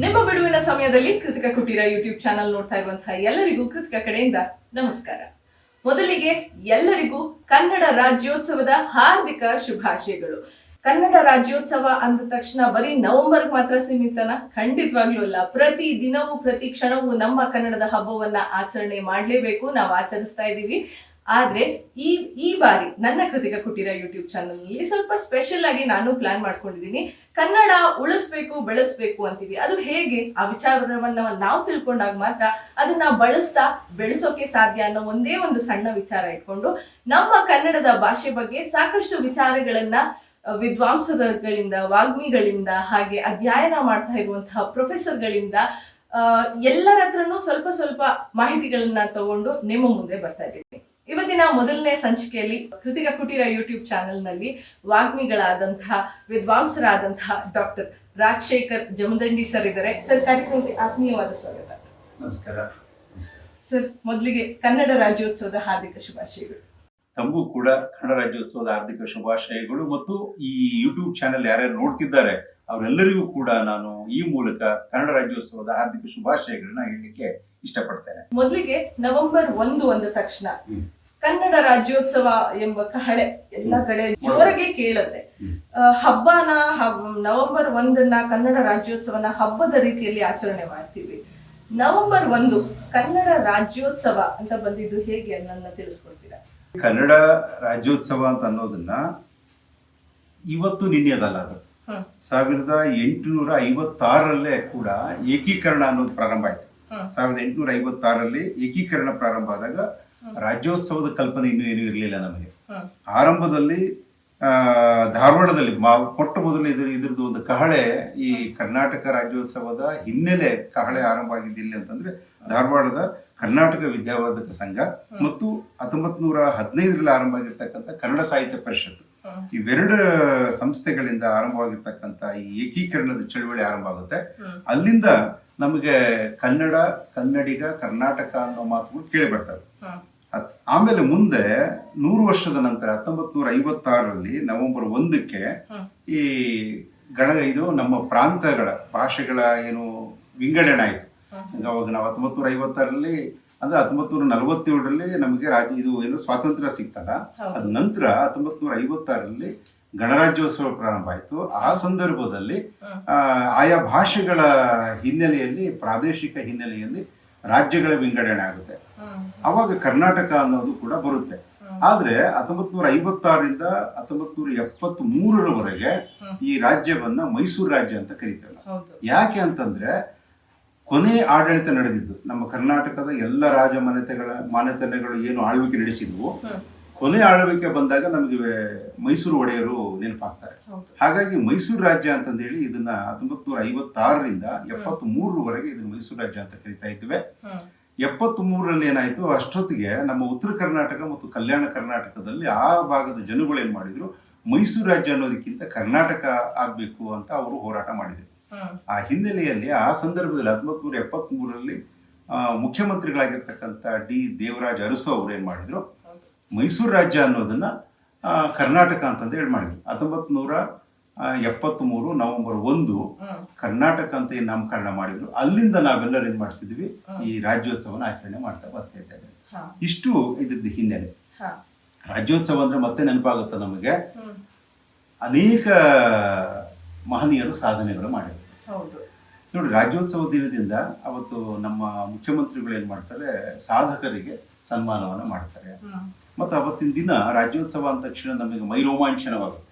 ನಿಮ್ಮ ಬಿಡುವಿನ ಸಮಯದಲ್ಲಿ ಕೃತಿಕ ಕುಟೀರ ಯೂಟ್ಯೂಬ್ ಚಾನಲ್ ನೋಡ್ತಾ ಇರುವಂತಹ ಎಲ್ಲರಿಗೂ ಕೃತಿಕ ಕಡೆಯಿಂದ ನಮಸ್ಕಾರ. ಮೊದಲಿಗೆ ಎಲ್ಲರಿಗೂ ಕನ್ನಡ ರಾಜ್ಯೋತ್ಸವದ ಹಾರ್ದಿಕ ಶುಭಾಶಯಗಳು. ಕನ್ನಡ ರಾಜ್ಯೋತ್ಸವ ಅಂದ ತಕ್ಷಣ ಬರೀ ನವೆಂಬರ್ ಮಾತ್ರ ಸೀಮಿತನ? ಖಂಡಿತವಾಗ್ಲೂ ಅಲ್ಲ. ಪ್ರತಿ ದಿನವೂ, ಪ್ರತಿ ಕ್ಷಣವೂ ನಮ್ಮ ಕನ್ನಡದ ಹಬ್ಬವನ್ನ ಆಚರಣೆ ಮಾಡಲೇಬೇಕು. ನಾವು ಆಚರಿಸ್ತಾ ಇದ್ದೀವಿ ಆದ್ರೆ ಈ ಈ ಬಾರಿ ನನ್ನ ಕೃತಿಕ ಕುಟೀರ ಯೂಟ್ಯೂಬ್ ಚಾನಲ್ನಲ್ಲಿ ಸ್ವಲ್ಪ ಸ್ಪೆಷಲ್ ಆಗಿ ನಾನು ಪ್ಲಾನ್ ಮಾಡ್ಕೊಂಡಿದ್ದೀನಿ. ಕನ್ನಡ ಉಳಿಸ್ಬೇಕು, ಬೆಳೆಸ್ಬೇಕು ಅಂತೀವಿ. ಅದು ಹೇಗೆ? ಆ ವಿಚಾರವನ್ನ ನಾವು ತಿಳ್ಕೊಂಡಾಗ ಮಾತ್ರ ಅದನ್ನ ಬಳಸ್ತಾ ಬೆಳೆಸೋಕೆ ಸಾಧ್ಯ ಅನ್ನೋ ಒಂದೇ ಒಂದು ಸಣ್ಣ ವಿಚಾರ ಇಟ್ಕೊಂಡು ನಮ್ಮ ಕನ್ನಡದ ಭಾಷೆ ಬಗ್ಗೆ ಸಾಕಷ್ಟು ವಿಚಾರಗಳನ್ನ ವಿದ್ವಾಂಸರುಗಳಿಂದ, ವಾಗ್ಮಿಗಳಿಂದ, ಹಾಗೆ ಅಧ್ಯಯನ ಮಾಡ್ತಾ ಇರುವಂತಹ ಪ್ರೊಫೆಸರ್ಗಳಿಂದ ಎಲ್ಲರ ಹತ್ರನೂ ಸ್ವಲ್ಪ ಸ್ವಲ್ಪ ಮಾಹಿತಿಗಳನ್ನ ತಗೊಂಡು ನಿಮ್ಮ ಮುಂದೆ ಬರ್ತಾ ಇದ್ದೀನಿ ಇವತ್ತಿನ ಮೊದಲನೇ ಸಂಚಿಕೆಯಲ್ಲಿ ಕೃತಿಕ ಕುಟೀರ ಯೂಟ್ಯೂಬ್ ಚಾನೆಲ್ನಲ್ಲಿ ವಾಗ್ಮಿಗಳಾದಂತಹ ವಿದ್ವಾಂಸರಾದಂತಹ ಡಾಕ್ಟರ್ ರಾಜಶೇಖರ್ ಜಮದಂಡಿ ಸರ್ ಇದ್ದಾರೆ. ಸರ್ ಕಾರ್ಯಕ್ರಮಕ್ಕೆ ಆತ್ಮೀಯವಾದ ಸ್ವಾಗತ. ನಮಸ್ಕಾರ. ಸರ್ ಮೊದಲಿಗೆ ಕನ್ನಡ ರಾಜ್ಯೋತ್ಸವದ ಹಾರ್ದಿಕ ಶುಭಾಶಯಗಳು. ತಮಗೂ ಕೂಡ ಕನ್ನಡ ರಾಜ್ಯೋತ್ಸವದ ಹಾರ್ದಿಕ ಶುಭಾಶಯಗಳು. ಮತ್ತು ಈ ಯೂಟ್ಯೂಬ್ ಚಾನೆಲ್ ಯಾರ್ಯಾರು ನೋಡ್ತಿದ್ದಾರೆ ಅವರೆಲ್ಲರಿಗೂ ಕೂಡ ನಾನು ಈ ಮೂಲಕ ಕನ್ನಡ ರಾಜ್ಯೋತ್ಸವದ ಹಾರ್ದಿಕ ಶುಭಾಶಯಗಳನ್ನ ಹೇಳಲಿಕ್ಕೆ ಇಷ್ಟಪಡ್ತೇನೆ. ಮೊದಲಿಗೆ ನವೆಂಬರ್ ಒಂದು ಅಂದ ತಕ್ಷಣ ಕನ್ನಡ ರಾಜ್ಯೋತ್ಸವ ಎಂಬ ಕಹಳೆ ಎಲ್ಲ ಕಡೆ ಜೋರಾಗಿ ಕೇಳುತ್ತೆ. ಹಬ್ಬನ ಹಬ್- ನವೆಂಬರ್ ಒಂದನ್ನ ಕನ್ನಡ ರಾಜ್ಯೋತ್ಸವನ ಹಬ್ಬದ ರೀತಿಯಲ್ಲಿ ಆಚರಣೆ ಮಾಡ್ತೀವಿ. ನವೆಂಬರ್ ಒಂದು ಕನ್ನಡ ರಾಜ್ಯೋತ್ಸವ ಅಂತ ಬಂದಿದ್ದು ಹೇಗೆ ನನ್ನ ತಿಳಿಸ್ಕೊಡ್ತೀರಾ? ಕನ್ನಡ ರಾಜ್ಯೋತ್ಸವ ಅಂತ ಅನ್ನೋದನ್ನ ಇವತ್ತು ನಿನ್ನೆದಲ್ಲ ಅದು. ಸಾವಿರದ ಎಂಟುನೂರ ಐವತ್ತಾರಲ್ಲೇ ಕೂಡ ಏಕೀಕರಣ ಅನ್ನೋದು ಪ್ರಾರಂಭ ಆಯ್ತು. ಸಾವಿರದ ಎಂಟುನೂರ ಐವತ್ತಾರರಲ್ಲಿ ಏಕೀಕರಣ ಪ್ರಾರಂಭ ಆದಾಗ. ರಾಜ್ಯೋತ್ಸವದ ಕಲ್ಪನೆ ಇನ್ನೂ ಏನೂ ಇರಲಿಲ್ಲ ನಮಗೆ ಆರಂಭದಲ್ಲಿ ಧಾರವಾಡದಲ್ಲಿ ಮೊಟ್ಟ ಮೊದಲು ಇದ್ರ ಇದ್ರದ್ದು ಒಂದು ಕಹಳೆ ಈ ಕರ್ನಾಟಕ ರಾಜ್ಯೋತ್ಸವದ ಹಿನ್ನೆಲೆ ಕಹಳೆ ಆರಂಭ ಆಗಿದ್ದಿಲ್ಲ ಅಂತಂದ್ರೆ ಧಾರವಾಡದ ಕರ್ನಾಟಕ ವಿದ್ಯಾವರ್ಧಕ ಸಂಘ ಮತ್ತು ಹತ್ತೊಂಬತ್ ನೂರ ಹದಿನೈದರಲ್ಲಿ ಆರಂಭ ಆಗಿರ್ತಕ್ಕಂಥ ಕನ್ನಡ ಸಾಹಿತ್ಯ ಪರಿಷತ್ತು ಇವೆರಡು ಸಂಸ್ಥೆಗಳಿಂದ ಆರಂಭವಾಗಿರ್ತಕ್ಕಂಥ ಈ ಏಕೀಕರಣದ ಚಳವಳಿ ಆರಂಭ ಆಗುತ್ತೆ ಅಲ್ಲಿಂದ ನಮಗೆ ಕನ್ನಡ ಕನ್ನಡಿಗ ಕರ್ನಾಟಕ ಅನ್ನೋ ಮಾತುಗಳು ಕೇಳಿ ಬರ್ತವೆ. ಆಮೇಲೆ ಮುಂದೆ ನೂರು ವರ್ಷದ ನಂತರ ಹತ್ತೊಂಬತ್ ನೂರ ಐವತ್ತಾರರಲ್ಲಿ ನವೆಂಬರ್ ಒಂದಕ್ಕೆ ಈ ಗಣ ಇದು ನಮ್ಮ ಪ್ರಾಂತಗಳ ಭಾಷೆಗಳ ಏನು ವಿಂಗಡಣೆ ಆಯಿತು. ಅವಾಗ ನಾವು ಹತ್ತೊಂಬತ್ ನೂರ ಐವತ್ತಾರರಲ್ಲಿ ಅಂದ್ರೆ ಹತ್ತೊಂಬತ್ ನೂರ ನಲವತ್ತೇಳರಲ್ಲಿ ನಮಗೆ ರಾಜ್ಯ ಇದು ಏನು ಸ್ವಾತಂತ್ರ್ಯ ಸಿಗ್ತಲ್ಲ. ಅದ ನಂತರ ಹತ್ತೊಂಬತ್ ನೂರ ಐವತ್ತಾರರಲ್ಲಿ ಗಣರಾಜ್ಯೋತ್ಸವ ಪ್ರಾರಂಭ ಆಯಿತು. ಆ ಸಂದರ್ಭದಲ್ಲಿ ಆಯಾ ಭಾಷೆಗಳ ಹಿನ್ನೆಲೆಯಲ್ಲಿ ಪ್ರಾದೇಶಿಕ ಹಿನ್ನೆಲೆಯಲ್ಲಿ ರಾಜ್ಯಗಳ ವಿಂಗಡಣೆ ಆಗುತ್ತೆ. ಅವಾಗ ಕರ್ನಾಟಕ ಅನ್ನೋದು ಕೂಡ ಬರುತ್ತೆ. ಆದ್ರೆ ಹತ್ತೊಂಬತ್ ನೂರ ಐವತ್ತಾರರಿಂದ ಹತ್ತೊಂಬತ್ ನೂರ ಮೂರರವರೆಗೆ ಈ ರಾಜ್ಯವನ್ನ ಮೈಸೂರು ರಾಜ್ಯ ಅಂತ ಕರೀತಾರೆ ಯಾಕೆ ಅಂತಂದ್ರೆ ಕೊನೆ ಆಡಳಿತ ನಡೆದಿದ್ದು ನಮ್ಮ ಕರ್ನಾಟಕದ ಎಲ್ಲ ರಾಜ ಮಾನ್ಯತೆಗಳ ಮಾನೆತನಗಳು ಏನು ಆಳ್ವಿಕೆ ನಡೆಸಿದ್ವು. ಕೊನೆ ಆಳ್ವಿಕೆ ಬಂದಾಗ ನಮಗೆ ಮೈಸೂರು ಒಡೆಯರು ನೆನಪಾಗ್ತಾರೆ ಹಾಗಾಗಿ ಮೈಸೂರು ರಾಜ್ಯ ಅಂತಂದೇಳಿ ಇದನ್ನ ಹತ್ತೊಂಬತ್ತು ನೂರ ಐವತ್ತಾರರಿಂದ ಎಪ್ಪತ್ತ್ ಮೂರರವರೆಗೆ ಇದನ್ನ ಮೈಸೂರು ರಾಜ್ಯ ಅಂತ ಕರಿತಾ ಇದ್ದೇವೆ ಹ್ಮ್. ಎಪ್ಪತ್ತ್ ಮೂರರಲ್ಲಿ ಏನಾಯ್ತು ಅಷ್ಟೊತ್ತಿಗೆ ನಮ್ಮ ಉತ್ತರ ಕರ್ನಾಟಕ ಮತ್ತು ಕಲ್ಯಾಣ ಕರ್ನಾಟಕದಲ್ಲಿ ಆ ಭಾಗದ ಜನಗಳು ಏನ್ ಮಾಡಿದ್ರು ಮೈಸೂರು ರಾಜ್ಯ ಅನ್ನೋದಕ್ಕಿಂತ ಕರ್ನಾಟಕ ಆಗ್ಬೇಕು ಅಂತ ಅವರು ಹೋರಾಟ ಮಾಡಿದ್ರು ಆ ಹಿನ್ನೆಲೆಯಲ್ಲಿ ಆ ಸಂದರ್ಭದಲ್ಲಿ ಹತ್ತೊಂಬತ್ ನೂರ ಎಪ್ಪತ್ತ್ ಮೂರರಲ್ಲಿ ಮುಖ್ಯಮಂತ್ರಿಗಳಾಗಿರ್ತಕ್ಕಂಥ ಡಿ ದೇವರಾಜ್ ಅರಸು ಅವರು ಏನ್ ಮಾಡಿದ್ರು. ಮೈಸೂರು ರಾಜ್ಯ ಅನ್ನೋದನ್ನ ಕರ್ನಾಟಕ ಅಂತಂದು ಹೇಳಿ ಮಾಡಿದ್ವಿ ಹತ್ತೊಂಬತ್ ನೂರ ಎಪ್ಪತ್ತ್ಮೂರು ನವೆಂಬರ್ ಒಂದು ಕರ್ನಾಟಕ ಅಂತ ಏನು ನಾಮಕರಣ ಮಾಡಿದ್ರು. ಅಲ್ಲಿಂದ ನಾವೆಲ್ಲರೂ ಏನು ಮಾಡ್ತಿದ್ವಿ? ಈ ರಾಜ್ಯೋತ್ಸವನ ಆಚರಣೆ ಮಾಡ್ತಾ ಬರ್ತಾ ಇದ್ದೇವೆ. ಇಷ್ಟು ಇದ್ರದ್ದು ಹಿನ್ನೆಲೆ. ರಾಜ್ಯೋತ್ಸವ ಅಂದ್ರೆ ಮತ್ತೆ ನೆನಪಾಗುತ್ತೆ ನಮಗೆ? ಅನೇಕ ಮಹನೀಯರು ಸಾಧನೆಗಳು ಮಾಡಿದ್ರು. ಹೌದು. ನೋಡಿ ರಾಜ್ಯೋತ್ಸವ ದಿನದಿಂದ ಅವತ್ತು ನಮ್ಮ ಮುಖ್ಯಮಂತ್ರಿಗಳು ಏನ್ ಮಾಡ್ತಾರೆ? ಸಾಧಕರಿಗೆ ಸನ್ಮಾನವನ್ನ ಮಾಡ್ತಾರೆ. ಮತ್ತು ಅವತ್ತಿನ ದಿನ ರಾಜ್ಯೋತ್ಸವ ಅಂದ ತಕ್ಷಣ ನಮಗೆ ಮೈ ರೋಮಾಂಚನವಾಗುತ್ತೆ.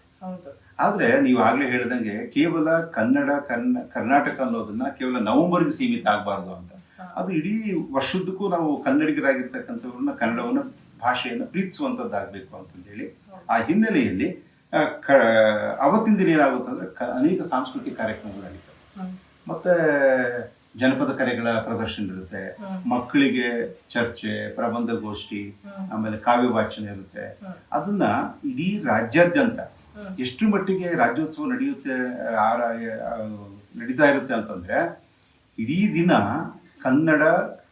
ಆದರೆ ನೀವು ಆಗಲೇ ಹೇಳಿದಂಗೆ ಕೇವಲ ಕನ್ನಡ ಕನ್ನ ಕರ್ನಾಟಕ ಅನ್ನೋದನ್ನ ಕೇವಲ ನವೆಂಬರ್ಗೆ ಸೀಮಿತ ಆಗಬಾರ್ದು ಅಂತ. ಅದು ಇಡೀ ವರ್ಷದ್ದಕ್ಕೂ ನಾವು ಕನ್ನಡಿಗರಾಗಿರ್ತಕ್ಕಂಥವ್ರನ್ನ ಕನ್ನಡವನ್ನ ಭಾಷೆಯನ್ನು ಪ್ರೀತಿಸುವಂಥದ್ದಾಗಬೇಕು ಅಂತಂದೇಳಿ ಆ ಹಿನ್ನೆಲೆಯಲ್ಲಿ ಕ ಅವತ್ತಿನ ದಿನ ಏನಾಗುತ್ತೆ ಅಂದ್ರೆ ಕ- ಅನೇಕ ಸಾಂಸ್ಕೃತಿಕ ಕಾರ್ಯಕ್ರಮಗಳು ಮತ್ತು ಮತ್ತೆ ಜನಪದ ಕಲೆಗಳ ಪ್ರದರ್ಶನ ಇರುತ್ತೆ. ಮಕ್ಕಳಿಗೆ ಚರ್ಚೆ ಪ್ರಬಂಧ ಗೋಷ್ಠಿ ಆಮೇಲೆ ಕಾವ್ಯ ವಾಚನ ಇರುತ್ತೆ. ಅದನ್ನ ಇಡೀ ರಾಜ್ಯಾದ್ಯಂತ. ಎಷ್ಟು ಮಟ್ಟಿಗೆ ರಾಜ್ಯೋತ್ಸವ ನಡೆಯುತ್ತೆ ನಡೀತಾ ಇರುತ್ತೆ ಅಂತಂದ್ರೆ ಇಡೀ ದಿನ ಕನ್ನಡ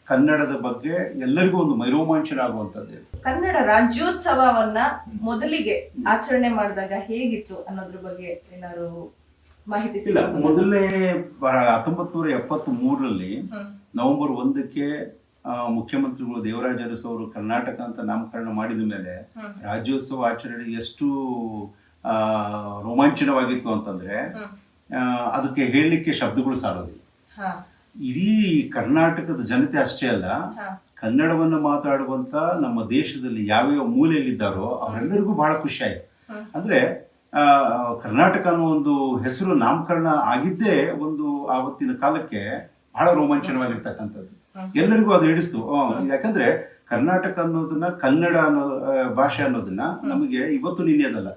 ಕನ್ನಡದ ಬಗ್ಗೆ ಎಲ್ಲರಿಗೂ ಒಂದು ಮೈರೋಮಾಂಚನ ಆಗುವಂತದ್ದು ಕನ್ನಡ ರಾಜ್ಯೋತ್ಸವವನ್ನ ಮೊದಲಿಗೆ ಆಚರಣೆ ಮಾಡಿದಾಗ ಹೇಗಿತ್ತು ಅನ್ನೋದ್ರ ಬಗ್ಗೆ ಏನಾದ್ರು ಮಾಹಿತಿ ಇಲ್ಲ ಮೊದಲನೇ ಹತ್ತೊಂಬತ್ ನೂರ ಎಪ್ಪತ್ತ್ ಮೂರರಲ್ಲಿ ನವೆಂಬರ್ ಒಂದಕ್ಕೆ ಮುಖ್ಯಮಂತ್ರಿಗಳು ದೇವರಾಜ ಅರಸು ಅವರು ಕರ್ನಾಟಕ ಅಂತ ನಾಮಕರಣ ಮಾಡಿದ ಮೇಲೆ. ರಾಜ್ಯೋತ್ಸವ ಆಚರಣೆ ಎಷ್ಟು ರೋಮಾಂಚನವಾಗಿತ್ತು ಅಂತಂದ್ರೆ ಅದಕ್ಕೆ ಹೇಳಲಿಕ್ಕೆ ಶಬ್ದಗಳು ಸಾಲೋದಿಲ್ಲ ಇಡೀ ಕರ್ನಾಟಕದ ಜನತೆ ಅಷ್ಟೇ ಅಲ್ಲ ಕನ್ನಡವನ್ನ ಮಾತಾಡುವಂತ ನಮ್ಮ ದೇಶದಲ್ಲಿ ಯಾವ್ಯಾವ ಮೂಲೆಯಲ್ಲಿದ್ದಾರೋ ಅವರೆಲ್ಲರಿಗೂ ಬಹಳ ಖುಷಿ ಆಯ್ತು. ಅಂದ್ರೆ ಕರ್ನಾಟಕ ಅನ್ನೋ ಒಂದು ಹೆಸರು ನಾಮಕರಣ ಆಗಿದ್ದೇ ಒಂದು ಆವತ್ತಿನ ಕಾಲಕ್ಕೆ ಬಹಳ ರೋಮಾಂಚನವಾಗಿರ್ತಕ್ಕಂಥದ್ದು. ಎಲ್ಲರಿಗೂ ಅದು ಹಿಡಿಸ್ತು ಯಾಕಂದ್ರೆ ಕರ್ನಾಟಕ ಅನ್ನೋದನ್ನ ಕನ್ನಡ ಅನ್ನೋ ಭಾಷೆ ಅನ್ನೋದನ್ನ ನಮಗೆ ಇವತ್ತು ನಿನ್ನೆದಲ್ಲ.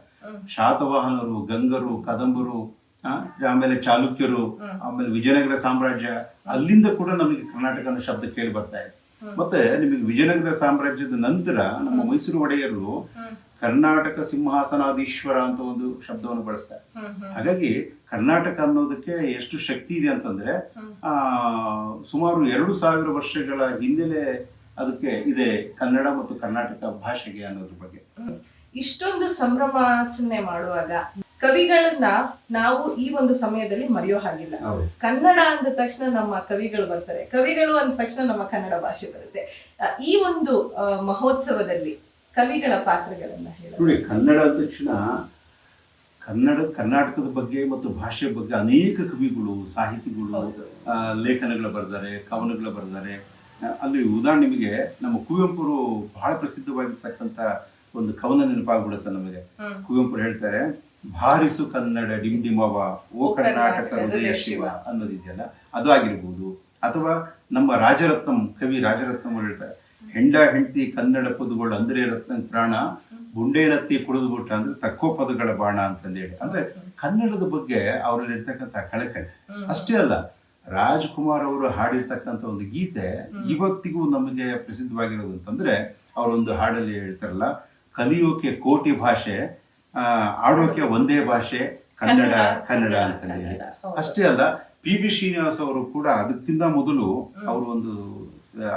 ಶಾತವಾಹನರು ಗಂಗರು ಕದಂಬರು ಆಮೇಲೆ ಚಾಲುಕ್ಯರು ಆಮೇಲೆ ವಿಜಯನಗರ ಸಾಮ್ರಾಜ್ಯ ಅಲ್ಲಿಂದ ಕೂಡ ನಮಗೆ ಕರ್ನಾಟಕ ಅನ್ನೋ ಶಬ್ದ ಕೇಳಿ ಬರ್ತಾ ಇದೆ. ಮತ್ತೆ ನಿಮಗೆ ವಿಜಯನಗರ ಸಾಮ್ರಾಜ್ಯದ ನಂತರ ನಮ್ಮ ಮೈಸೂರು ಒಡೆಯರು. ಕರ್ನಾಟಕ ಸಿಂಹಾಸನಾಧೀಶ್ವರ ಅಂತ ಒಂದು ಶಬ್ದವನ್ನು ಬಳಸ್ತಾರೆ. ಹಾಗಾಗಿ ಕರ್ನಾಟಕ ಅನ್ನೋದಕ್ಕೆ ಎಷ್ಟು ಶಕ್ತಿ ಇದೆ ಅಂತಂದ್ರೆ ಆ ಸುಮಾರು ಎರಡು ಸಾವಿರ ವರ್ಷಗಳ ಹಿಂದೆಲೆ ಅದಕ್ಕೆ ಇದೆ ಕನ್ನಡ ಮತ್ತು ಕರ್ನಾಟಕ ಭಾಷೆಗೆ ಅನ್ನೋದ್ರ ಬಗ್ಗೆ. ಇಷ್ಟೊಂದು ಸಂಭ್ರಮಾಚರಣೆ ಮಾಡುವಾಗ ಕವಿಗಳನ್ನ ನಾವು ಈ ಒಂದು ಸಮಯದಲ್ಲಿ ಮರೆಯೋ ಹಾಗಿಲ್ಲ. ಕನ್ನಡ ಅಂದ ತಕ್ಷಣ ನಮ್ಮ ಕವಿಗಳು ಬರ್ತಾರೆ. ಕವಿಗಳು ಅಂದ ತಕ್ಷಣ ನಮ್ಮ ಕನ್ನಡ ಭಾಷೆ ಬರುತ್ತೆ. ಈ ಒಂದು ಮಹೋತ್ಸವದಲ್ಲಿ ಕವಿಗಳ ಪಾತ್ರಗಳನ್ನ ಹೇಳಿ ನೋಡಿ ಕನ್ನಡ ಅಂದ ತಕ್ಷಣ ಕನ್ನಡ ಕರ್ನಾಟಕದ ಬಗ್ಗೆ ಮತ್ತು ಭಾಷೆ ಬಗ್ಗೆ ಅನೇಕ ಕವಿಗಳು ಸಾಹಿತಿಗಳು ಲೇಖನಗಳು ಬರೆದಾರೆ ಕವನಗಳು ಬರೆದಾರೆ ಅಲ್ಲಿ ಉದಾಹರಣೆ ನಿಮಗೆ ನಮ್ಮ ಕುವೆಂಪುರು ಬಹಳ ಪ್ರಸಿದ್ಧವಾಗಿರ್ತಕ್ಕಂಥ ಒಂದು ಕವನ ನೆನಪಾಗ್ಬಿಡುತ್ತೆ ನಮಗೆ. ಕುವೆಂಪುರು ಕುವೆಂಪು ಹೇಳ್ತಾರೆ ಭಾರಿಸು ಕನ್ನಡ ಡಿಮ್ ಡಿಮವ ಓ ಕರ್ನಾಟಕ ಹೃದಯ ಶಿವ. ಅನ್ನೋದಿದೆಯಲ್ಲ ಅದು ಆಗಿರ್ಬೋದು. ಅಥವಾ ನಮ್ಮ ರಾಜರತ್ನಂ ಕವಿ ರಾಜರತ್ನಂ ಹೇಳ್ತಾರೆ ಹೆಂಡ ಹೆಂಡತಿ ಕನ್ನಡ ಪದಗಳು ಅಂದ್ರೆ ರತ್ನ ಪ್ರಾಣ ಗುಂಡೇನತ್ತಿ ಕುಡಿದು ಬಿಟ್ಟ ಅಂದ್ರೆ ತಕ್ಕೋ ಪದಗಳ ಬಾಣ ಅಂತಂದೇಳಿ ಅಂದ್ರೆ ಕನ್ನಡದ ಬಗ್ಗೆ ಅವರಲ್ಲಿರ್ತಕ್ಕಂಥ ಕಳಕಳಿ. ಅಷ್ಟೇ ಅಲ್ಲ ರಾಜ್ಕುಮಾರ್ ಅವರು ಹಾಡಿರ್ತಕ್ಕಂಥ ಒಂದು ಗೀತೆ ಇವತ್ತಿಗೂ ನಮಗೆ ಪ್ರಸಿದ್ಧವಾಗಿರೋದು ಅಂತಂದ್ರೆ ಅವರೊಂದು ಹಾಡಲ್ಲಿ ಹೇಳ್ತಾರಲ್ಲ ಕಲಿಯೋಕೆ ಕೋಟಿ ಭಾಷೆ ಆಡೋಕೆ ಒಂದೇ ಭಾಷೆ ಕನ್ನಡ ಕನ್ನಡ. ಅಂತ ಕನ್ನಡ, ಅಷ್ಟೇ ಅಲ್ಲ ಪಿ ಬಿ ಶ್ರೀನಿವಾಸ್ ಅವರು ಕೂಡ ಅದಕ್ಕಿಂತ ಮೊದಲು ಅವರು ಒಂದು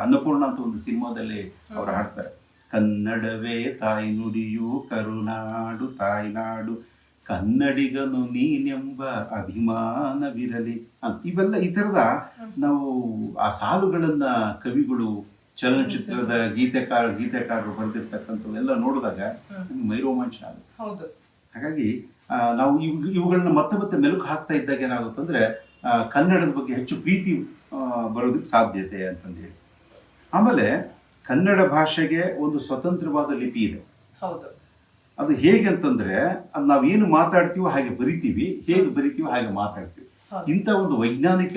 ಅನ್ನಪೂರ್ಣ ಅಂತ ಒಂದು ಸಿನಿಮಾದಲ್ಲಿ ಅವರು ಹಾಡ್ತಾರೆ. ಕನ್ನಡವೇ ತಾಯಿ ನುಡಿಯು ಕರುನಾಡು ತಾಯ್ನಾಡು ಕನ್ನಡಿಗನು ನೀನೆಂಬ ಅಭಿಮಾನವಿರಲಿ ಅಂತ. ಇವೆಲ್ಲ ಈ ತರದ ನಾವು ಆ ಸಾಲುಗಳನ್ನ ಕವಿಗಳು ಚಲನಚಿತ್ರದ ಗೀತೆಕಾರ ಗೀತೆಕಾರರು ಬರೆದಿರ್ತಕ್ಕಂಥವೆಲ್ಲ ನೋಡಿದಾಗ ನಮ್ಗೆ ಮೈ ರೋಮಾಂಚನ ಆಗುತ್ತೆ. ಹೌದು. ಹಾಗಾಗಿ ನಾವು ಇವು ಇವುಗಳನ್ನ ಮತ್ತೆ ಮತ್ತೆ ಮೆಲುಕು ಹಾಕ್ತಾ ಇದ್ದಾಗ ಏನಾಗುತ್ತಂದ್ರೆ ಆ, ಕನ್ನಡದ ಬಗ್ಗೆ ಹೆಚ್ಚು ಪ್ರೀತಿ ಬರೋದಕ್ಕೆ ಸಾಧ್ಯತೆ ಅಂತಂದೇಳಿ ಆಮೇಲೆ ಕನ್ನಡ ಭಾಷೆಗೆ ಒಂದು ಸ್ವತಂತ್ರವಾದ ಲಿಪಿ ಇದೆ. ಹೌದು. ಅದು ಹೇಗೆ ಅಂತಂದ್ರೆ ಅದು ನಾವು ಏನು ಮಾತಾಡ್ತೀವೋ ಹಾಗೆ ಬರಿತೀವಿ ಹೇಗೆ ಬರಿತೀವೋ ಹಾಗೆ ಮಾತಾಡ್ತೀವಿ. ಇಂಥ ಒಂದು ವೈಜ್ಞಾನಿಕ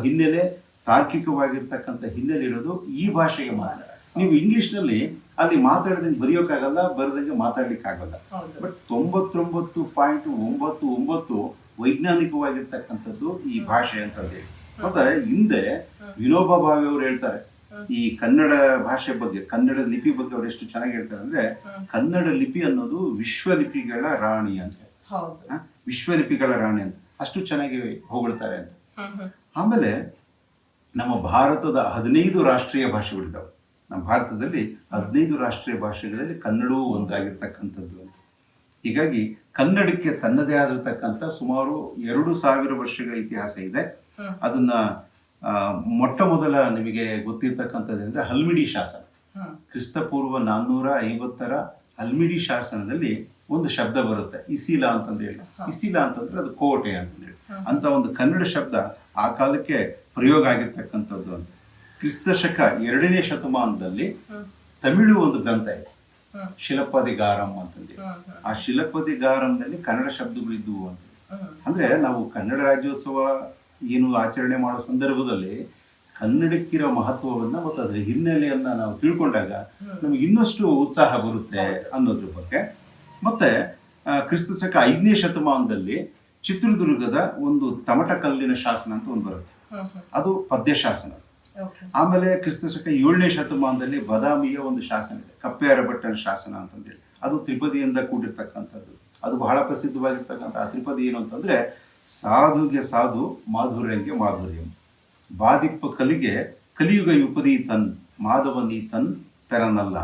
ಹಿನ್ನೆಲೆ ತಾರ್ಕಿಕವಾಗಿರ್ತಕ್ಕಂಥ ಹಿನ್ನೆಲೆ ಇರೋದು ಈ ಭಾಷೆಗೆ ಮಾತ್ರ. ನೀವು ಇಂಗ್ಲಿಷ್ನಲ್ಲಿ ಅಲ್ಲಿ ಮಾತಾಡ್ದಂಗೆ ಬರೆಯೋಕ್ಕಾಗಲ್ಲ ಬರೆದಂಗೆ ಮಾತಾಡ್ಲಿಕ್ಕಾಗಲ್ಲ. ಬಟ್ ತೊಂಬತ್ತೊಂಬತ್ತು ಪಾಯಿಂಟ್ ಒಂಬತ್ತು ಒಂಬತ್ತು ವೈಜ್ಞಾನಿಕವಾಗಿರ್ತಕ್ಕಂಥದ್ದು ಈ ಭಾಷೆ ಅಂತಂದೇಳಿ ಮತ್ತೆ ಹಿಂದೆ ವಿನೋಬ ಭಾವಿ ಅವರು ಹೇಳ್ತಾರೆ. ಈ ಕನ್ನಡ ಭಾಷೆ ಬಗ್ಗೆ ಕನ್ನಡ ಲಿಪಿ ಬಗ್ಗೆ ಅವ್ರು ಎಷ್ಟು ಚೆನ್ನಾಗಿ ಹೇಳ್ತಾರೆ ಅಂದ್ರೆ ಕನ್ನಡ ಲಿಪಿ ಅನ್ನೋದು ವಿಶ್ವ ಲಿಪಿಗಳ ರಾಣಿ ಅಂತ. ವಿಶ್ವ ಲಿಪಿಗಳ ರಾಣಿ ಅಂತ. ಅಷ್ಟು ಚೆನ್ನಾಗಿ ಹೊಗಳ್ತಾರೆ ಅಂತ. ಆಮೇಲೆ ನಮ್ಮ ಭಾರತದ ಹದಿನೈದು ರಾಷ್ಟ್ರೀಯ ಭಾಷೆಗಳಿದ್ದಾವೆ. ನಮ್ಮ ಭಾರತದಲ್ಲಿ ಹದಿನೈದು ರಾಷ್ಟ್ರೀಯ ಭಾಷೆಗಳಲ್ಲಿ ಕನ್ನಡವೂ ಒಂದಾಗಿರ್ತಕ್ಕಂಥದ್ದು ಅಂತ. ಹೀಗಾಗಿ ಕನ್ನಡಕ್ಕೆ ತನ್ನದೇ ಆಗಿರ್ತಕ್ಕಂಥ ಸುಮಾರು ಎರಡು ಸಾವಿರ ವರ್ಷಗಳ ಇತಿಹಾಸ ಇದೆ. ಅದನ್ನ ಮೊಟ್ಟ ಮೊದಲ ನಿಮಗೆ ಗೊತ್ತಿರ್ತಕ್ಕಂಥದ್ದಂದ್ರೆ ಹಲ್ಮಿಡಿ ಶಾಸನ. ಕ್ರಿಸ್ತಪೂರ್ವ ನಾನ್ನೂರ ಐವತ್ತರ ಹಲ್ಮಿಡಿ ಶಾಸನದಲ್ಲಿ ಒಂದು ಶಬ್ದ ಬರುತ್ತೆ ಇಸಿಲ ಅಂತಂದೇಳಿ. ಇಸಿಲ ಅಂತಂದ್ರೆ ಅದು ಕೋಟೆ ಅಂತಂದೇಳಿ. ಅಂತ ಒಂದು ಕನ್ನಡ ಶಬ್ದ ಆ ಕಾಲಕ್ಕೆ ಪ್ರಯೋಗ ಆಗಿರ್ತಕ್ಕಂಥದ್ದು ಅಂತ. ಕ್ರಿಸ್ತ ಶಕ ಎರಡನೇ ಶತಮಾನದಲ್ಲಿ ತಮಿಳು ಒಂದು ಗ್ರಂಥ ಇದೆ. ಶಿಲಪದಿಗಾರಂ ಅಂತಂದು. ಆ ಶಿಲಪದಿಗಾರಂನಲ್ಲಿ ಕನ್ನಡ ಶಬ್ದಗಳಿದ್ವು ಅಂತ. ಅಂದ್ರೆ ನಾವು ಕನ್ನಡ ರಾಜ್ಯೋತ್ಸವ ಏನು ಆಚರಣೆ ಮಾಡೋ ಸಂದರ್ಭದಲ್ಲಿ ಕನ್ನಡಕ್ಕಿರೋ ಮಹತ್ವವನ್ನ ಮತ್ತು ಅದರ ಹಿನ್ನೆಲೆಯನ್ನ ನಾವು ತಿಳ್ಕೊಂಡಾಗ ನಮ್ಗೆ ಇನ್ನಷ್ಟು ಉತ್ಸಾಹ ಬರುತ್ತೆ ಅನ್ನೋದ್ರ ಬಗ್ಗೆ. ಮತ್ತೆ ಕ್ರಿಸ್ತ ಶಕ ಐದನೇ ಶತಮಾನದಲ್ಲಿ ಚಿತ್ರದುರ್ಗದ ಒಂದು ತಮಟ ಕಲ್ಲಿನ ಶಾಸನ ಅಂತ ಒಂದು ಬರುತ್ತೆ. ಅದು ಪದ್ಯ ಶಾಸನ. ಆಮೇಲೆ ಕ್ರಿಸ್ತ ಶಕ ಏಳನೇ ಶತಮಾನದಲ್ಲಿ ಬದಾಮಿಯ ಒಂದು ಶಾಸನ ಇದೆ. ಕಪ್ಪೆ ಅರಭಟ್ಟನ ಶಾಸನ ಅಂತಂದೇಳಿ. ಅದು ತ್ರಿಪದಿಯಿಂದ ಕೂಡಿರ್ತಕ್ಕಂಥದ್ದು. ಅದು ಬಹಳ ಪ್ರಸಿದ್ಧವಾಗಿರ್ತಕ್ಕಂಥ ಆ ತ್ರಿಪದಿ ಏನು ಅಂತಂದ್ರೆ ಸಾಧುಗೆ ಸಾಧು ಮಾಧುರ್ಯಂಗೆ ಮಾಧುರ್ಯಂ. ಬಾದಿಪ್ಪ ಕಲಿಗೆ ಕಲಿಯುಗ ಯುಪದಿ ತನ್ ಮಾಧವ ನೀ ತನ್ ಪೆರನಲ್ಲ.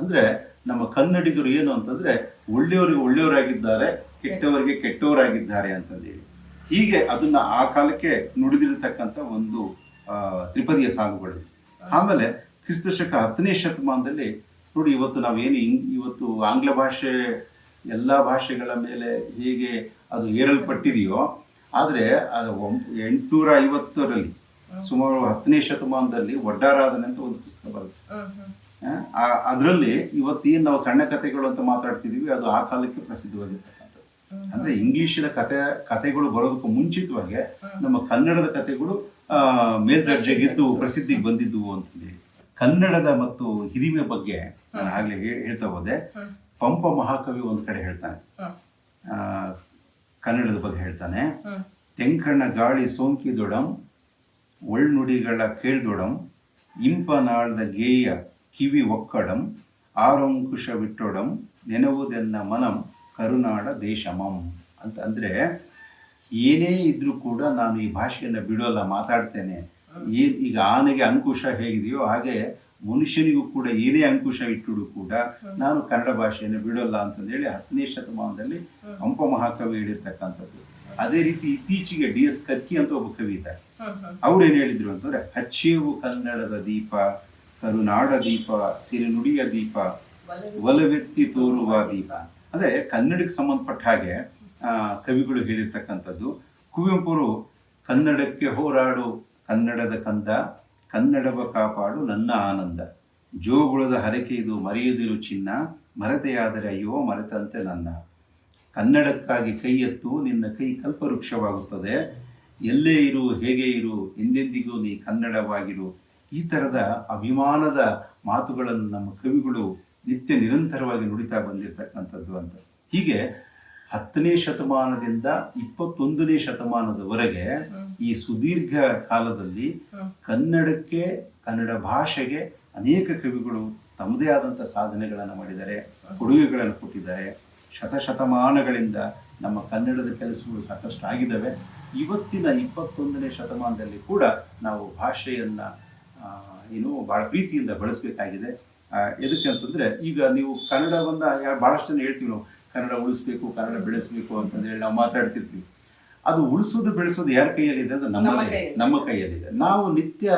ಅಂದ್ರೆ ನಮ್ಮ ಕನ್ನಡಿಗರು ಏನು ಅಂತಂದ್ರೆ ಒಳ್ಳೆಯವರಿಗೆ ಒಳ್ಳೆಯವರಾಗಿದ್ದಾರೆ ಕೆಟ್ಟವರಿಗೆ ಕೆಟ್ಟವರಾಗಿದ್ದಾರೆ ಅಂತಂದೇಳಿ. ಹೀಗೆ ಅದನ್ನ ಆ ಕಾಲಕ್ಕೆ ನುಡಿದಿರತಕ್ಕಂತ ಒಂದು ತ್ರಿಪದಿಯ ಸಾಲುಗಳು. ಆಮೇಲೆ ಕ್ರಿಸ್ತ ಶಕ ಹತ್ತನೇ ಶತಮಾನದಲ್ಲಿ ನೋಡಿ ಇವತ್ತು ನಾವೇನು ಇಂಗ್ ಇವತ್ತು ಆಂಗ್ಲ ಭಾಷೆ ಎಲ್ಲ ಭಾಷೆಗಳ ಮೇಲೆ ಹೇಗೆ ಅದು ಏರಲ್ಪಟ್ಟಿದೆಯೋ ಆದರೆ ಅದು ಎಂಟುನೂರ ಐವತ್ತರಲ್ಲಿ ಸುಮಾರು ಹತ್ತನೇ ಶತಮಾನದಲ್ಲಿ ಒಡ್ಡಾರಾಧನೆ ಅಂತ ಒಂದು ಪುಸ್ತಕ ಬರುತ್ತೆ. ಅದರಲ್ಲಿ ಇವತ್ತೇನು ನಾವು ಸಣ್ಣ ಕಥೆಗಳು ಅಂತ ಮಾತಾಡ್ತಿದೀವಿ ಅದು ಆ ಕಾಲಕ್ಕೆ ಪ್ರಸಿದ್ಧವಾಗಿರ್ತಕ್ಕಂಥದ್ದು ಅಂದ್ರೆ ಇಂಗ್ಲಿಷಿನ ಕತೆ ಕತೆಗಳು ಬರೋದಕ್ಕೂ ಮುಂಚಿತವಾಗಿ ನಮ್ಮ ಕನ್ನಡದ ಕತೆಗಳು ಮೇಲ್ದರ್ಜೆಗಿದ್ದು ಪ್ರಸಿದ್ಧಿಗೆ ಬಂದಿದ್ದುವು ಹೇಳಿ ಕನ್ನಡದ ಮತ್ತು ಹಿರಿಮೆ ಬಗ್ಗೆ ನಾನು ಆಗ್ಲೇ ಹೇಳ್ತಾ ಹೋದೆ. ಪಂಪ ಮಹಾಕವಿ ಒಂದು ಕಡೆ ಹೇಳ್ತಾನೆ. ಆ, ಕನ್ನಡದ ಬಗ್ಗೆ ಹೇಳ್ತಾನೆ. ತೆಂಕಣ್ಣ ಗಾಳಿ ಸೋಂಕಿದೊಡಂ ಒಳ್ನುಡಿಗಳ ಕೇಳ್ದೊಡಂ ಇಂಪನಾಳ್ದ ಗೇಯ ಕಿವಿ ಒಕ್ಕಡಂ ಆರಂಕುಶ ಬಿಟ್ಟೊಡಂ ನೆನವುದೆನ್ನ ಮನಂ ಕರುನಾಡ ದೇಶಮಂ ಅಂತ ಅಂದರೆ ಏನೇ ಇದ್ದರೂ ಕೂಡ ನಾನು ಈ ಭಾಷೆಯನ್ನು ಬಿಡೋಲ್ಲ, ಮಾತಾಡ್ತೇನೆ. ಈಗ ಆನೆಗೆ ಅಂಕುಶ ಹೇಗಿದೆಯೋ ಹಾಗೆ ಮನುಷ್ಯನಿಗೂ ಕೂಡ ಏನೇ ಅಂಕುಶ ಇಟ್ಟುಡು ಕೂಡ ನಾನು ಕನ್ನಡ ಭಾಷೆಯನ್ನು ಬಿಡೋಲ್ಲ ಅಂತಂದೇಳಿ ಹತ್ತನೇ ಶತಮಾನದಲ್ಲಿ ಹಂಪ ಮಹಾಕವಿ ಹೇಳಿರ್ತಕ್ಕಂಥದ್ದು. ಅದೇ ರೀತಿ ಇತ್ತೀಚೆಗೆ ಡಿ ಎಸ್ ಕಕ್ಕಿ ಅಂತ ಒಬ್ಬ ಕವಿ ಇದ್ದಾರೆ ಅವ್ರು ಏನು ಹೇಳಿದ್ರು ಅಂತಂದ್ರೆ, ಹಚ್ಚೇವು ಕನ್ನಡದ ದೀಪ, ಕರುನಾಡ ದೀಪ, ಸಿರಿನುಡಿಯ ದೀಪ, ಒಲವೆತ್ತಿ ತೋರುವ ದೀಪ. ಅದೇ ಕನ್ನಡಕ್ಕೆ ಸಂಬಂಧಪಟ್ಟ ಹಾಗೆ ಕವಿಗಳು ಹೇಳಿರ್ತಕ್ಕಂಥದ್ದು. ಕುವೆಂಪುರು, ಕನ್ನಡಕ್ಕೆ ಹೋರಾಡು, ಕನ್ನಡದ ಕಂದ, ಕನ್ನಡವ ಕಾಪಾಡು ನನ್ನ ಆನಂದ. ಜೋಗುಳದ ಹರಕೆ ಇದು, ಮರೆಯದಿರು ಚಿನ್ನ, ಮರೆತೆಯಾದರೆ ಅಯ್ಯೋ ಮರೆತಂತೆ ನನ್ನ. ಕನ್ನಡಕ್ಕಾಗಿ ಕೈ ಎತ್ತು, ನಿನ್ನ ಕೈ ಕಲ್ಪವೃಕ್ಷವಾಗುತ್ತದೆ. ಎಲ್ಲೇ ಇರು, ಹೇಗೆ ಇರು, ಎಂದೆಂದಿಗೂ ನೀ ಕನ್ನಡವಾಗಿರು. ಈ ಥರದ ಅಭಿಮಾನದ ಮಾತುಗಳನ್ನು ನಮ್ಮ ಕವಿಗಳು ನಿತ್ಯ ನಿರಂತರವಾಗಿ ನುಡಿತಾ ಬಂದಿರತಕ್ಕಂಥದ್ದು ಅಂತ. ಹೀಗೆ ಹತ್ತನೇ ಶತಮಾನದಿಂದ ಇಪ್ಪತ್ತೊಂದನೇ ಶತಮಾನದವರೆಗೆ ಈ ಸುದೀರ್ಘ ಕಾಲದಲ್ಲಿ ಕನ್ನಡಕ್ಕೆ ಕನ್ನಡ ಭಾಷೆಗೆ ಅನೇಕ ಕವಿಗಳು ತಮ್ಮದೇ ಆದಂಥ ಸಾಧನೆಗಳನ್ನು ಮಾಡಿದ್ದಾರೆ ಕೊಡುಗೆಗಳನ್ನು ಕೊಟ್ಟಿದ್ದಾರೆ. ಶತಶತಮಾನಗಳಿಂದ ನಮ್ಮ ಕನ್ನಡದ ಕೆಲಸಗಳು ಸಾಕಷ್ಟು ಆಗಿದ್ದಾವೆ. ಇವತ್ತಿನ ಇಪ್ಪತ್ತೊಂದನೇ ಶತಮಾನದಲ್ಲಿ ಕೂಡ ನಾವು ಭಾಷೆಯನ್ನ ಏನು ಬಹಳ ಪ್ರೀತಿಯಿಂದ ಬಳಸಬೇಕಾಗಿದೆ. ಎದಕ್ಕೆ ಅಂತಂದ್ರೆ ಈಗ ನೀವು ಕನ್ನಡವನ್ನ ಯಾರು ಬಹಳಷ್ಟು ಜನ ಹೇಳ್ತೀವಿ ನಾವು ಕನ್ನಡ ಉಳಿಸ್ಬೇಕು ಕನ್ನಡ ಬೆಳೆಸಬೇಕು ಅಂತಂದೇಳಿ ನಾವು ಮಾತಾಡ್ತಿರ್ತೀವಿ. ಅದು ಉಳಿಸೋದು ಬೆಳೆಸೋದು ಯಾರ ಕೈಯಲ್ಲಿದೆ ಅಂದ್ರೆ ನಮ್ಮ ನಮ್ಮ ಕೈಯಲ್ಲಿ. ನಮ್ಮ ಕೈಯಲ್ಲಿದೆ. ನಾವು ನಿತ್ಯ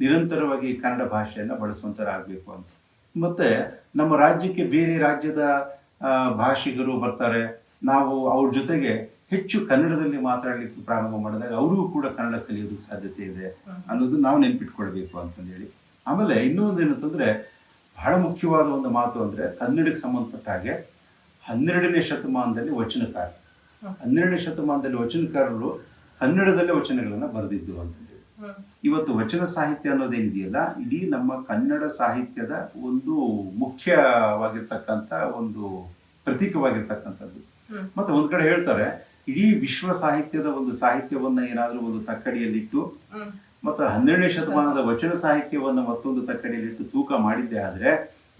ನಿರಂತರವಾಗಿ ಕನ್ನಡ ಭಾಷೆಯನ್ನ ಬಳಸುವಂತರಾಗಬೇಕು ಅಂತ. ಮತ್ತೆ ನಮ್ಮ ರಾಜ್ಯಕ್ಕೆ ಬೇರೆ ರಾಜ್ಯದ ಆ, ಭಾಷಿಗರು ಬರ್ತಾರೆ. ನಾವು ಅವ್ರ ಜೊತೆಗೆ ಹೆಚ್ಚು ಕನ್ನಡದಲ್ಲಿ ಮಾತಾಡಲಿಕ್ಕೆ ಪ್ರಾರಂಭ ಮಾಡಿದಾಗ ಅವರಿಗೂ ಕೂಡ ಕನ್ನಡ ಕಲಿಯೋದಕ್ಕೆ ಸಾಧ್ಯತೆ ಇದೆ ಅನ್ನೋದು ನಾವು ನೆನ್ಪಿಟ್ಕೊಳ್ಬೇಕು ಅಂತಂದೇಳಿ ಆಮೇಲೆ ಇನ್ನೊಂದು ಏನಂತಂದ್ರೆ ಬಹಳ ಮುಖ್ಯವಾದ ಒಂದು ಮಾತು ಅಂದ್ರೆ ಕನ್ನಡಕ್ಕೆ ಸಂಬಂಧಪಟ್ಟ ಹಾಗೆ ಹನ್ನೆರಡನೇ ಶತಮಾನದಲ್ಲಿ ವಚನಕಾರ. ಹನ್ನೆರಡನೇ ಶತಮಾನದಲ್ಲಿ ವಚನಕಾರರು ಕನ್ನಡದಲ್ಲೇ ವಚನಗಳನ್ನ ಬರೆದಿದ್ದು ಅಂತ ಇವತ್ತು ವಚನ ಸಾಹಿತ್ಯ ಅನ್ನೋದೇನಿದೆಯಲ್ಲ ಇಡೀ ನಮ್ಮ ಕನ್ನಡ ಸಾಹಿತ್ಯದ ಒಂದು ಮುಖ್ಯವಾಗಿರ್ತಕ್ಕಂಥ ಒಂದು ಪ್ರತೀಕವಾಗಿರ್ತಕ್ಕಂಥದ್ದು. ಮತ್ತೆ ಒಂದ್ ಕಡೆ ಹೇಳ್ತಾರೆ ಇಡೀ ವಿಶ್ವ ಸಾಹಿತ್ಯದ ಒಂದು ಸಾಹಿತ್ಯವನ್ನ ಏನಾದ್ರೂ ಒಂದು ತಕ್ಕಡಿಯಲ್ಲಿಟ್ಟು ಮತ್ತು ಹನ್ನೆರಡನೇ ಶತಮಾನದ ವಚನ ಸಾಹಿತ್ಯವನ್ನು ಮತ್ತೊಂದು ತಕ್ಕಡಿಯಲ್ಲಿಟ್ಟು ತೂಕ ಮಾಡಿದ್ದೆ ಆದರೆ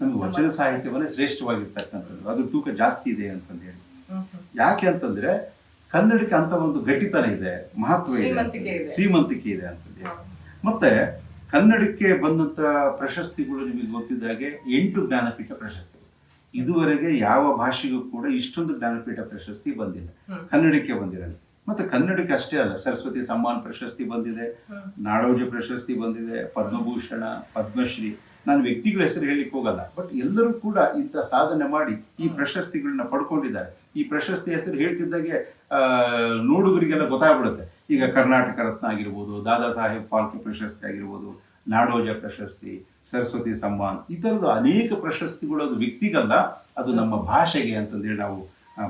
ನಮ್ಗೆ ವಚನ ಸಾಹಿತ್ಯವನ್ನೇ ಶ್ರೇಷ್ಠವಾಗಿರ್ತಕ್ಕಂಥದ್ದು. ಅದು ತೂಕ ಜಾಸ್ತಿ ಇದೆ ಅಂತಂದು ಹೇಳಿ. ಯಾಕೆ ಅಂತಂದ್ರೆ ಕನ್ನಡಕ್ಕೆ ಅಂತ ಒಂದು ಗಟ್ಟಿತನ ಇದೆ ಮಹತ್ವ ಇದೆ ಶ್ರೀಮಂತಿಕೆ ಇದೆ. ಶ್ರೀಮಂತಿಕೆ ಇದೆ ಅಂತಂದು. ಮತ್ತೆ ಕನ್ನಡಕ್ಕೆ ಬಂದಂತ ಪ್ರಶಸ್ತಿಗಳು ನಿಮಗೆ ಗೊತ್ತಿದ್ದ ಹಾಗೆ ಎಂಟು ಜ್ಞಾನಪೀಠ ಪ್ರಶಸ್ತಿ. ಇದುವರೆಗೆ ಯಾವ ಭಾಷೆಗೂ ಕೂಡ ಇಷ್ಟೊಂದು ಜ್ಞಾನಪೀಠ ಪ್ರಶಸ್ತಿ ಬಂದಿಲ್ಲ. ಕನ್ನಡಕ್ಕೆ ಬಂದಿರೋದು ಮತ್ತೆ ಕನ್ನಡಕ್ಕೆ ಅಷ್ಟೇ ಅಲ್ಲ ಸರಸ್ವತಿ ಸಮ್ಮಾನ್ ಪ್ರಶಸ್ತಿ ಬಂದಿದೆ ನಾಡೋಜ ಪ್ರಶಸ್ತಿ ಬಂದಿದೆ ಪದ್ಮಭೂಷಣ ಪದ್ಮಶ್ರೀ. ನಾನು ವ್ಯಕ್ತಿಗಳ ಹೆಸರು ಹೇಳಲಿಕ್ಕೆ ಹೋಗಲ್ಲ ಬಟ್ ಎಲ್ಲರೂ ಕೂಡ ಇಂಥ ಸಾಧನೆ ಮಾಡಿ ಈ ಪ್ರಶಸ್ತಿಗಳನ್ನ ಪಡ್ಕೊಂಡಿದ್ದಾರೆ. ಈ ಪ್ರಶಸ್ತಿ ಹೆಸರು ಹೇಳ್ತಿದ್ದಾಗೆ ಆ, ನೋಡುಗರಿಗೆಲ್ಲ ಗೊತ್ತಾಗ್ಬಿಡುತ್ತೆ. ಈಗ ಕರ್ನಾಟಕ ರತ್ನ ಆಗಿರ್ಬೋದು ದಾದಾ ಸಾಹೇಬ್ ಫಾಲ್ಕೆ ಪ್ರಶಸ್ತಿ ಆಗಿರ್ಬೋದು ನಾಡೋಜ ಪ್ರಶಸ್ತಿ ಸರಸ್ವತಿ ಸಮ್ಮಾನ್ ಈ ಥರದ ಅನೇಕ ಪ್ರಶಸ್ತಿಗಳು ಅದು ವ್ಯಕ್ತಿಗಲ್ಲ ಅದು ನಮ್ಮ ಭಾಷೆಗೆ ಅಂತಂದೇಳಿ ನಾವು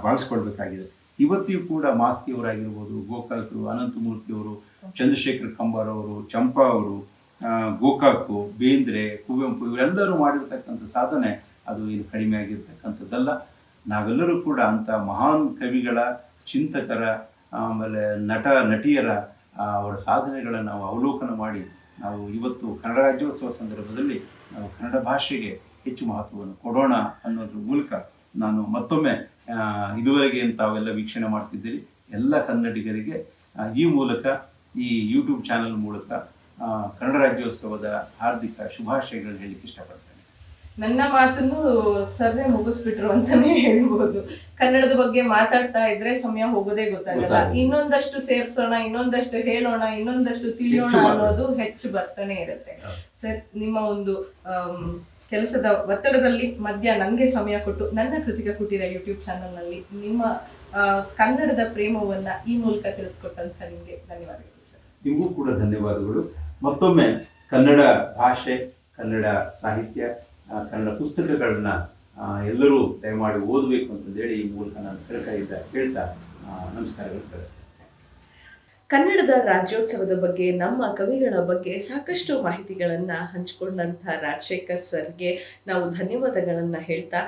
ಭಾವಿಸ್ಕೊಳ್ಬೇಕಾಗಿದೆ ಇವತ್ತಿಗೂ ಕೂಡ ಮಾಸ್ತಿಯವರಾಗಿರ್ಬೋದು ಗೋಕಾಕರು ಅನಂತಮೂರ್ತಿಯವರು, ಚಂದ್ರಶೇಖರ್ ಕಂಬಾರ್ ಅವರು, ಚಂಪಾ ಅವರು ಗೋಕಾಕು, ಬೇಂದ್ರೆ, ಕುವೆಂಪು ಇವರೆಲ್ಲರೂ ಮಾಡಿರ್ತಕ್ಕಂಥ ಸಾಧನೆ ಅದು ಏನು ಕಡಿಮೆ ಆಗಿರ್ತಕ್ಕಂಥದ್ದಲ್ಲ. ನಾವೆಲ್ಲರೂ ಕೂಡ ಅಂಥ ಮಹಾನ್ ಕವಿಗಳ, ಚಿಂತಕರ, ಆಮೇಲೆ ನಟ, ನಟಿಯರ ಅವರ ಸಾಧನೆಗಳನ್ನು ನಾವು ಅವಲೋಕನ ಮಾಡಿ ನಾವು ಇವತ್ತು ಕನ್ನಡ ರಾಜ್ಯೋತ್ಸವ ಸಂದರ್ಭದಲ್ಲಿ ನಾವು ಕನ್ನಡ ಭಾಷೆಗೆ ಹೆಚ್ಚು ಮಹತ್ವವನ್ನು ಕೊಡೋಣ ಅನ್ನೋದ್ರ ಮೂಲಕ ನಾನು ಮತ್ತೊಮ್ಮೆ ಇದುವರೆಗೆ ತಾವೆಲ್ಲ ವೀಕ್ಷಣೆ ಮಾಡ್ತಿದ್ದೀರಿ ಎಲ್ಲ ಕನ್ನಡಿಗರಿಗೆ ಈ ಮೂಲಕ ಈ ಯೂಟ್ಯೂಬ್ ಚಾನಲ್ ಮೂಲಕ ಕನ್ನಡ ರಾಜ್ಯೋತ್ಸವದ ಹಾರ್ದಿಕ ಶುಭಾಶಯಗಳನ್ನು ಹೇಳಲಿಕ್ಕೆ ಇಷ್ಟಪಡ್ತೇನೆ. ನನ್ನ ಮಾತನ್ನು ಸರ್ವೆ ಮುಗಿಸ್ಬಿಟ್ರು ಅಂತಾನೆ ಹೇಳ್ಬೋದು. ಕನ್ನಡದ ಬಗ್ಗೆ ಮಾತಾಡ್ತಾ ಇದ್ರೆ ಸಮಯ ಹೋಗೋದೇ ಗೊತ್ತಾಗಲ್ಲ. ಇನ್ನೊಂದಷ್ಟು ಸೇರ್ಸೋಣ ಇನ್ನೊಂದಷ್ಟು ಹೇಳೋಣ ಇನ್ನೊಂದಷ್ಟು ತಿಳಿಯೋಣ ಅನ್ನೋದು ಹೆಚ್ಚು ಬರ್ತಾನೆ ಇರುತ್ತೆ. ಸರ್ ನಿಮ್ಮ ಒಂದು ಕೆಲಸದ ಒತ್ತಡದಲ್ಲಿ ಮಧ್ಯ ನನಗೆ ಸಮಯ ಕೊಟ್ಟು ನನ್ನ ಕೃತಿಕ ಕುಟೀರ ಯೂಟ್ಯೂಬ್ ಚಾನಲ್ನಲ್ಲಿ ನಿಮ್ಮ ಕನ್ನಡದ ಪ್ರೇಮವನ್ನ ಈ ಮೂಲಕ ತಿಳಿಸ್ಕೊಟ್ಟಂತ ನಿಮಗೆ ಧನ್ಯವಾದಗಳು ಸರ್ ನಿಮಗೂ ಕೂಡ ಧನ್ಯವಾದಗಳು. ಮತ್ತೊಮ್ಮೆ ಕನ್ನಡ ಭಾಷೆ, ಕನ್ನಡ ಸಾಹಿತ್ಯ ಕನ್ನಡ ಪುಸ್ತಕಗಳನ್ನ ಎಲ್ಲರೂ ದಯಮಾಡಿ ಓದಬೇಕು ಅಂತಂದೇಳಿ ಈ ಮೂಲಕ ನಾನು ಕೇಳ್ತಾ ಇದ್ದ, ಹೇಳ್ತಾ ನಮಸ್ಕಾರಗಳು ತಿಳಿಸ್ತೇನೆ. ಕನ್ನಡದ ರಾಜ್ಯೋತ್ಸವದ ಬಗ್ಗೆ, ನಮ್ಮ ಕವಿಗಳ ಬಗ್ಗೆ ಸಾಕಷ್ಟು ಮಾಹಿತಿಗಳನ್ನು ಹಂಚಿಕೊಂಡಂಥ ರಾಜಶೇಖರ್ ಸರ್ಗೆ ನಾವು ಧನ್ಯವಾದಗಳನ್ನು ಹೇಳ್ತಾ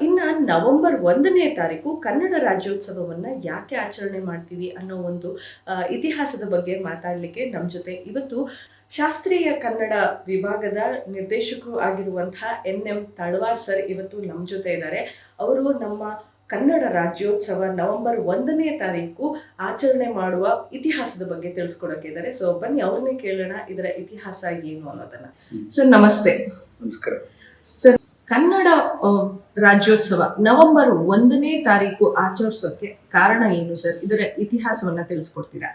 ಇನ್ನು ನವೆಂಬರ್ ಒಂದನೇ ತಾರೀಕು ಕನ್ನಡ ರಾಜ್ಯೋತ್ಸವವನ್ನು ಯಾಕೆ ಆಚರಣೆ ಮಾಡ್ತೀವಿ ಅನ್ನೋ ಒಂದು ಇತಿಹಾಸದ ಬಗ್ಗೆ ಮಾತಾಡಲಿಕ್ಕೆ ನಮ್ಮ ಜೊತೆ ಇವತ್ತು ಶಾಸ್ತ್ರೀಯ ಕನ್ನಡ ವಿಭಾಗದ ನಿರ್ದೇಶಕರು ಆಗಿರುವಂತಹ ಎನ್ ಎಂ ತಳವಾರ್ ಸರ್ ಇವತ್ತು ನಮ್ಮ ಜೊತೆ ಇದ್ದಾರೆ ಅವರು ನಮ್ಮ ಕನ್ನಡ ರಾಜ್ಯೋತ್ಸವ ನವೆಂಬರ್ ಒಂದನೇ ತಾರೀಕು ಆಚರಣೆ ಮಾಡುವ ಇತಿಹಾಸದ ಬಗ್ಗೆ ತಿಳಿಸ್ಕೊಡಕ್ಕೆ ಇದ್ದಾರೆ. ಸೊ ಬನ್ನಿ ಅವ್ರನ್ನೇ ಕೇಳೋಣ ಇದರ ಇತಿಹಾಸ ಏನು ಅನ್ನೋದನ್ನ. ಸರ್ ನಮಸ್ತೆ. ನಮಸ್ಕಾರ. ಸರ್ ಕನ್ನಡ ರಾಜ್ಯೋತ್ಸವ ನವೆಂಬರ್ ಒಂದನೇ ತಾರೀಕು ಆಚರಿಸೋಕೆ ಕಾರಣ ಏನು ಸರ್? ಇದರ ಇತಿಹಾಸವನ್ನ ತಿಳಿಸ್ಕೊಡ್ತೀರಾ.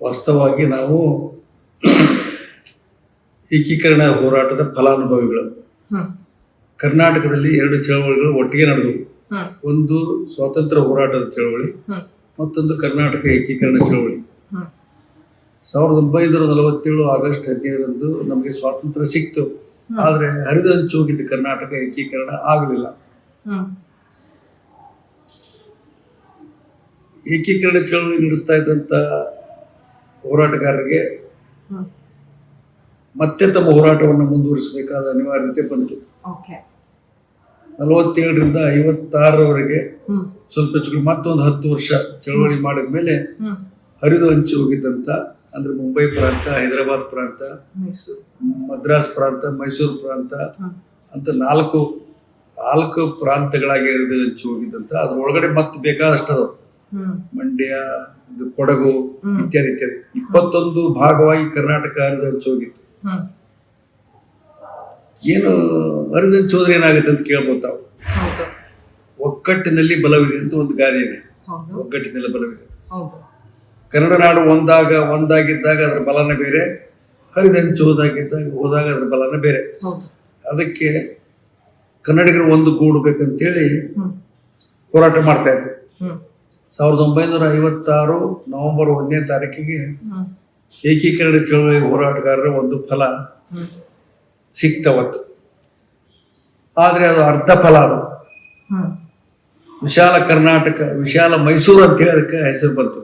ವಾಸ್ತವವಾಗಿ ನಾವು ಏಕೀಕರಣ ಹೋರಾಟದ ಫಲಾನುಭವಿಗಳು. ಕರ್ನಾಟಕದಲ್ಲಿ ಎರಡು ಚಳವಳಿಗಳು ಒಟ್ಟಿಗೆ ನಡೆದವು. ಒಂದು ಸ್ವಾತಂತ್ರ್ಯ ಹೋರಾಟದ ಚಳವಳಿ ಮತ್ತೊಂದು ಕರ್ನಾಟಕ ಏಕೀಕರಣ ಚಳವಳಿ. ಸಾವಿರದ ಒಂಬೈನೂರ ನಲವತ್ತೇಳು ಆಗಸ್ಟ್ ಹದಿನೈದರಂದು ನಮಗೆ ಸ್ವಾತಂತ್ರ್ಯ ಸಿಕ್ತು. ಆದರೆ ಹರಿದಂಚು ಹೋಗಿದ್ದ ಕರ್ನಾಟಕ ಏಕೀಕರಣ ಆಗಲಿಲ್ಲ. ಏಕೀಕರಣ ಚಳವಳಿ ನಡೆಸ್ತಾ ಇದ್ದಂಥ ಹೋರಾಟಗಾರರಿಗೆ ಮತ್ತೆ ತಮ್ಮ ಹೋರಾಟವನ್ನು ಮುಂದುವರಿಸಬೇಕಾದ ಅನಿವಾರ್ಯತೆ ಬಂತು. ನಲವತ್ತೇಳರಿಂದ ಐವತ್ತಾರರವರೆಗೆ ಸ್ವಲ್ಪ ಹೆಚ್ಚು ಮತ್ತೊಂದು ಹತ್ತು ವರ್ಷ ಚಳವಳಿ ಮಾಡಿದ ಮೇಲೆ ಹರಿದು ಹಂಚಿ ಹೋಗಿದ್ದಂತ ಅಂದ್ರೆ ಮುಂಬೈ ಪ್ರಾಂತ ಹೈದರಾಬಾದ್ ಪ್ರಾಂತ ಮದ್ರಾಸ್ ಪ್ರಾಂತ ಮೈಸೂರು ಪ್ರಾಂತ ಅಂತ ನಾಲ್ಕು ನಾಲ್ಕು ಪ್ರಾಂತಗಳಾಗಿ ಹರಿದು ಹಂಚಿ ಹೋಗಿದ್ದಂತ. ಅದ್ರ ಒಳಗಡೆ ಮತ್ತೆ ಬೇಕಾದಷ್ಟು ಅದಾವ. ಮಂಡ್ಯ ಇದು ಕೊಡಗು. ಇತ್ಯಾದಿ ಇತ್ಯಾದಿ. ಇಪ್ಪತ್ತೊಂದು ಭಾಗವಾಗಿ ಕರ್ನಾಟಕ ಹರಿದು ಹಂಚಿ ಹೋಗಿತ್ತು. ಏನು ಹರಿದನ್ ಚೌಧರಿ ಏನಾಗುತ್ತೆ ಅಂತ ಕೇಳ್ಬೋದು ತಾವು. ಒಕ್ಕಟ್ಟಿನಲ್ಲಿ ಬಲವಿದೆ ಅಂತ ಒಂದು ಗಾದೆ ಇದೆ. ಒಗ್ಗಟ್ಟಿನಲ್ಲಿ ಬಲವಿದೆ. ಕನ್ನಡ ನಾಡು ಒಂದಾಗ ಒಂದಾಗಿದ್ದಾಗ ಅದರ ಬಲನ ಬೇರೆ. ಹರಿದಂಚು ಹೋದಾಗಿದ್ದಾಗ ಹೋದಾಗ ಅದರ ಬಲನ ಬೇರೆ. ಅದಕ್ಕೆ ಕನ್ನಡಿಗರು ಒಂದು ಕೂಡಬೇಕಂತೇಳಿ ಹೋರಾಟ ಮಾಡ್ತಾ ಇದ್ರು. ಸಾವಿರದ ಒಂಬೈನೂರ ಐವತ್ತಾರು ನವೆಂಬರ್ ಒಂದನೇ ತಾರೀಕಿಗೆ ಏಕೀಕರಣ ಚಳವಳಿ ಹೋರಾಟಗಾರರ ಒಂದು ಫಲ ಸಿಕ್ತವತ್ತು ಆದರೆ ಅದು ಅರ್ಧ ಫಲ ಅದು. ವಿಶಾಲ ಕರ್ನಾಟಕ, ವಿಶಾಲ ಮೈಸೂರು ಅಂತೇಳಿ ಅದಕ್ಕೆ ಹೆಸರು ಬಂತು.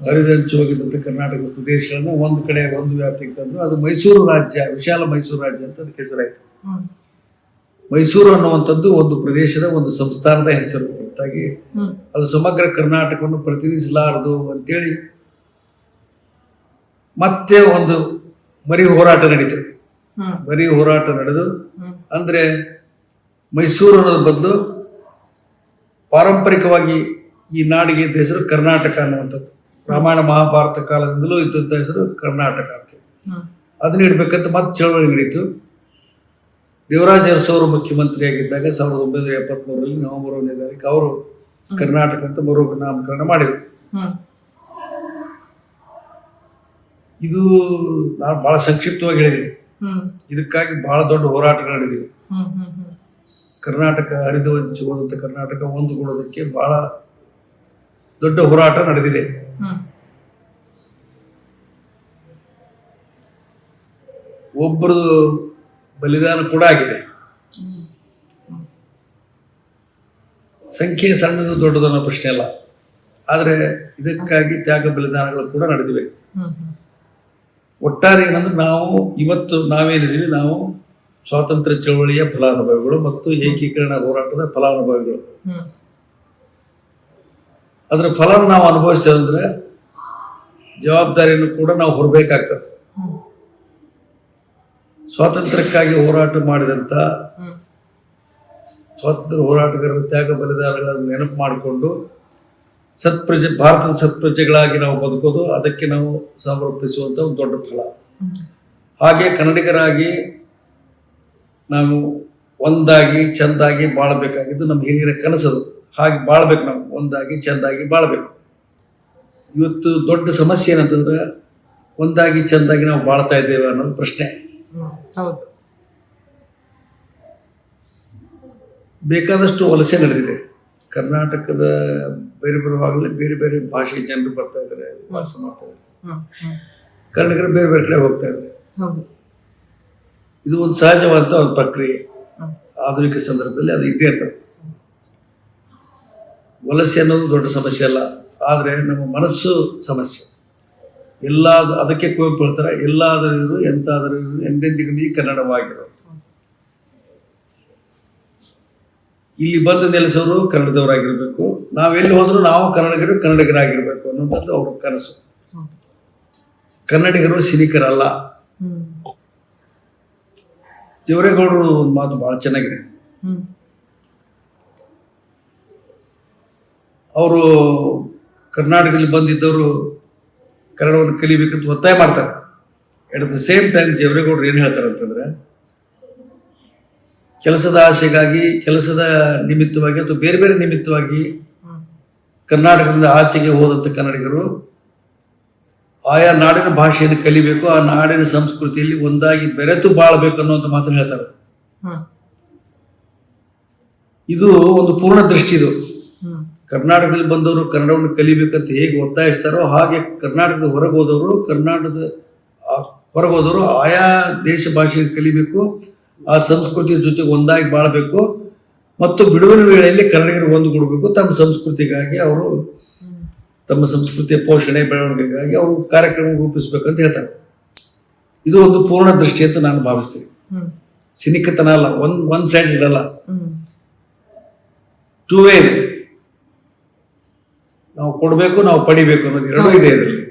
ಹರಿದಂಚು ಹೋಗಿದ್ದಂಥ ಕರ್ನಾಟಕ ಪ್ರದೇಶಗಳನ್ನು ಒಂದು ಕಡೆ ಒಂದು ವ್ಯಾಪ್ತಿಗೆ ತಂದ್ರು. ಅದು ಮೈಸೂರು ರಾಜ್ಯ, ವಿಶಾಲ ಮೈಸೂರು ರಾಜ್ಯ ಅಂತ ಅದಕ್ಕೆ ಹೆಸರಾಯಿತು. ಮೈಸೂರು ಅನ್ನುವಂಥದ್ದು ಒಂದು ಪ್ರದೇಶದ ಒಂದು ಸಂಸ್ಥಾನದ ಹೆಸರು ಹೊರತಾಗಿ ಅದು ಸಮಗ್ರ ಕರ್ನಾಟಕವನ್ನು ಪ್ರತಿನಿಧಿಸಲಾರದು ಅಂತೇಳಿ ಮತ್ತೆ ಒಂದು ಮರಿ ಹೋರಾಟ ನಡೀತು. ಮರಿ ಹೋರಾಟ ನಡೆದು ಅಂದ್ರೆ ಮೈಸೂರು ಅನ್ನೋದ್ರ ಬದಲು ಪಾರಂಪರಿಕವಾಗಿ ಈ ನಾಡಿಗೆ ಇದ್ದ ಹೆಸರು ಕರ್ನಾಟಕ ಅನ್ನುವಂಥದ್ದು. ರಾಮಾಯಣ ಮಹಾಭಾರತ ಕಾಲದಿಂದಲೂ ಇದ್ದಂಥ ಹೆಸರು ಕರ್ನಾಟಕ ಅಂತ. ಅದನ್ನ ಇಡಬೇಕಂತ ಮತ್ತೆ ಚಳವಳಿ ನಡೀತು. ದೇವರಾಜ ಅರಸವರು ಮುಖ್ಯಮಂತ್ರಿಯಾಗಿದ್ದಾಗ ಸಾವಿರದ ಒಂಬೈನೂರ ಎಪ್ಪತ್ತ್ಮೂರರಲ್ಲಿ ನವೆಂಬರ್ ಒಂದನೇ ತಾರೀಕು ಅವರು ಕರ್ನಾಟಕ ಅಂತ ಮರು ನಾಮಕರಣ ಮಾಡಿದರು ಇದು ನಾನು ಬಹಳ ಸಂಕ್ಷಿಪ್ತವಾಗಿ ಹೇಳಿದ್ದೀನಿ ಹ್ಮ್. ಇದಕ್ಕಾಗಿ ಬಹಳ ದೊಡ್ಡ ಹೋರಾಟಗಳು ನಡೆದಿವೆ. ಕರ್ನಾಟಕ ಹರಿದು ಹಂಚಿ ಹೋದಂಥ ಕರ್ನಾಟಕ ಒಂದುಗೂಡೋದಕ್ಕೆ ಬಹಳ ದೊಡ್ಡ ಹೋರಾಟ ನಡೆದಿದೆ. ಒಬ್ಬರದು ಬಲಿದಾನ ಕೂಡ ಆಗಿದೆ. ಸಂಖ್ಯೆ ಸಣ್ಣದು ದೊಡ್ಡದು ಅನ್ನೋ ಪ್ರಶ್ನೆ ಅಲ್ಲ. ಆದರೆ ಇದಕ್ಕಾಗಿ ತ್ಯಾಗ ಬಲಿದಾನಗಳು ಕೂಡ ನಡೆದಿವೆ. ಒಟ್ಟಾರೆ ಏನಂದ್ರೆ ನಾವು ಇವತ್ತು ನಾವೇನಿದ್ದೀವಿ ನಾವು ಸ್ವಾತಂತ್ರ್ಯ ಚಳವಳಿಯ ಫಲಾನುಭವಿಗಳು ಮತ್ತು ಏಕೀಕರಣ ಹೋರಾಟದ ಫಲಾನುಭವಿಗಳು. ಅದರ ಫಲ ನಾವು ಅನುಭವಿಸ್ತೇವೆ ಅಂದರೆ ಜವಾಬ್ದಾರಿಯನ್ನು ಕೂಡ ನಾವು ಹೊರಬೇಕಾಗ್ತದೆ. ಸ್ವಾತಂತ್ರ್ಯಕ್ಕಾಗಿ ಹೋರಾಟ ಮಾಡಿದಂಥ ಸ್ವಾತಂತ್ರ್ಯ ಹೋರಾಟಗಾರರ ತ್ಯಾಗ ಬಲಿದಾನಗಳನ್ನು ನೆನಪು ಮಾಡಿಕೊಂಡು ಸತ್ಪ್ರಜೆ ಭಾರತದ ಸತ್ಪ್ರಜೆಗಳಾಗಿ ನಾವು ಬದುಕೋದು ಅದಕ್ಕೆ ನಾವು ಸಮರ್ಪಿಸುವಂಥ ಒಂದು ದೊಡ್ಡ ಫಲ. ಹಾಗೆ ಕನ್ನಡಿಗರಾಗಿ ನಾವು ಒಂದಾಗಿ ಚೆಂದಾಗಿ ಬಾಳಬೇಕಾಗಿದ್ದು ನಮ್ಮ ಹಿರಿಯರ ಕನಸದು. ಹಾಗೆ ಬಾಳ್ಬೇಕು ನಾವು ಒಂದಾಗಿ ಚೆಂದಾಗಿ ಬಾಳ್ಬೇಕು. ಇವತ್ತು ದೊಡ್ಡ ಸಮಸ್ಯೆ ಏನಂತಂದ್ರೆ ಒಂದಾಗಿ ಚೆಂದಾಗಿ ನಾವು ಬಾಳ್ತಾ ಇದ್ದೇವೆ ಅನ್ನೋದು ಪ್ರಶ್ನೆ. ಬೇಕಾದಷ್ಟು ವಲಸೆ ನಡೆದಿದೆ. ಕರ್ನಾಟಕದ ಬೇರೆ ಬೇರೆ ಭಾಗದಲ್ಲಿ ಬೇರೆ ಬೇರೆ ಭಾಷೆ ಜನರು ಬರ್ತಾ ಇದ್ದಾರೆ ವಾಸ ಮಾಡ್ತಾ ಇದ್ದಾರೆ. ಕನ್ನಡಿಗರು ಬೇರೆ ಬೇರೆ ಕಡೆ ಹೋಗ್ತಾ ಇದ್ದಾರೆ. ಇದು ಒಂದು ಸಹಜವಾದಂಥ ಒಂದು ಪ್ರಕ್ರಿಯೆ. ಆಧುನಿಕ ಸಂದರ್ಭದಲ್ಲಿ ಅದು ಇದ್ದೇ ಇರ್ತದೆ. ವಲಸೆ ಅನ್ನೋದು ದೊಡ್ಡ ಸಮಸ್ಯೆ ಅಲ್ಲ. ಆದರೆ ನಮ್ಮ ಮನಸ್ಸು ಸಮಸ್ಯೆ. ಎಲ್ಲ ಅದಕ್ಕೆ ಕುವೆಂಪು ಹೇಳ್ತಾರೆ ಎಲ್ಲಾದರೂ ಇರು ಎಂತಾದರೂ ಇರು ಎಂದೆಂದಿಗೂ ನೀ ಕನ್ನಡವಾಗಿರೋ. ಇಲ್ಲಿ ಬಂದು ನೆಲೆಸೋರು ಕನ್ನಡದವರಾಗಿರ್ಬೇಕು. ನಾವೆಲ್ಲಿ ಹೋದರೂ ನಾವು ಕನ್ನಡಿಗರು ಕನ್ನಡಿಗರಾಗಿರ್ಬೇಕು ಅನ್ನೋದ್ದು ಅವ್ರ ಕನಸು. ಕನ್ನಡಿಗರು ಸಿನಿಕರಲ್ಲ. ದೇವರೇಗೌಡರು ಒಂದು ಮಾತು ಭಾಳ ಚೆನ್ನಾಗಿದೆ. ಅವರು ಕರ್ನಾಟಕದಲ್ಲಿ ಬಂದಿದ್ದವರು ಕನ್ನಡವನ್ನು ಕಲಿಬೇಕಂತ ಒತ್ತಾಯ ಮಾಡ್ತಾರೆ. ಎಟ್ ದ ಸೇಮ್ ಟೈಮ್ ದೇವರೇಗೌಡರು ಏನು ಹೇಳ್ತಾರೆ ಅಂತಂದ್ರೆ ಕೆಲಸದ ಆಸೆಗಾಗಿ ಕೆಲಸದ ನಿಮಿತ್ತವಾಗಿ ಅಥವಾ ಬೇರೆ ಬೇರೆ ನಿಮಿತ್ತವಾಗಿ ಕರ್ನಾಟಕದಿಂದ ಆಚೆಗೆ ಹೋದಂಥ ಕನ್ನಡಿಗರು ಆಯಾ ನಾಡಿನ ಭಾಷೆಯನ್ನು ಕಲಿಬೇಕು ಆ ನಾಡಿನ ಸಂಸ್ಕೃತಿಯಲ್ಲಿ ಒಂದಾಗಿ ಬೆರೆತು ಬಾಳಬೇಕು ಅನ್ನುವಂಥ ಮಾತನ್ನು ಹೇಳ್ತಾರೆ. ಇದು ಒಂದು ಪೂರ್ಣ ದೃಷ್ಟಿ ಇದು. ಕರ್ನಾಟಕದಲ್ಲಿ ಬಂದವರು ಕನ್ನಡವನ್ನು ಕಲಿಬೇಕಂತ ಹೇಗೆ ಒತ್ತಾಯಿಸ್ತಾರೋ ಹಾಗೆ ಕರ್ನಾಟಕದ ಹೊರಗೆ ಹೋದವರು ಕರ್ನಾಟಕದ ಹೊರಗೆ ಹೋದವರು ಆಯಾ ದೇಶ ಭಾಷೆಯನ್ನು ಕಲಿಬೇಕು ಆ ಸಂಸ್ಕೃತಿಯ ಜೊತೆ ಒಂದಾಗಿ ಬಾಳಬೇಕು ಮತ್ತು ಬಿಡುವಿನ ವೇಳೆಯಲ್ಲಿ ಕನ್ನಡಿಗರು ಒಂದುಗೂಡಬೇಕು ತಮ್ಮ ಸಂಸ್ಕೃತಿಗಾಗಿ ಅವರು ತಮ್ಮ ಸಂಸ್ಕೃತಿಯ ಪೋಷಣೆ ಬೆಳವಣಿಗೆಗಾಗಿ ಅವರು ಕಾರ್ಯಕ್ರಮ ರೂಪಿಸಬೇಕಂತ ಹೇಳ್ತಾರೆ. ಇದು ಒಂದು ಪೂರ್ಣ ದೃಷ್ಟಿ ಅಂತ ನಾನು ಭಾವಿಸ್ತೀನಿ. ಸಿನಿಕತನ ಅಲ್ಲ ಒನ್ ಒನ್ ಸೈಡ್ ಇಡಲ್ಲ ಟೂ ವೇ ನಾವು ಕೊಡಬೇಕು ನಾವು ಪಡಿಬೇಕು ಅನ್ನೋದು ಎರಡೂ ಇದೆ ಇದರಲ್ಲಿ.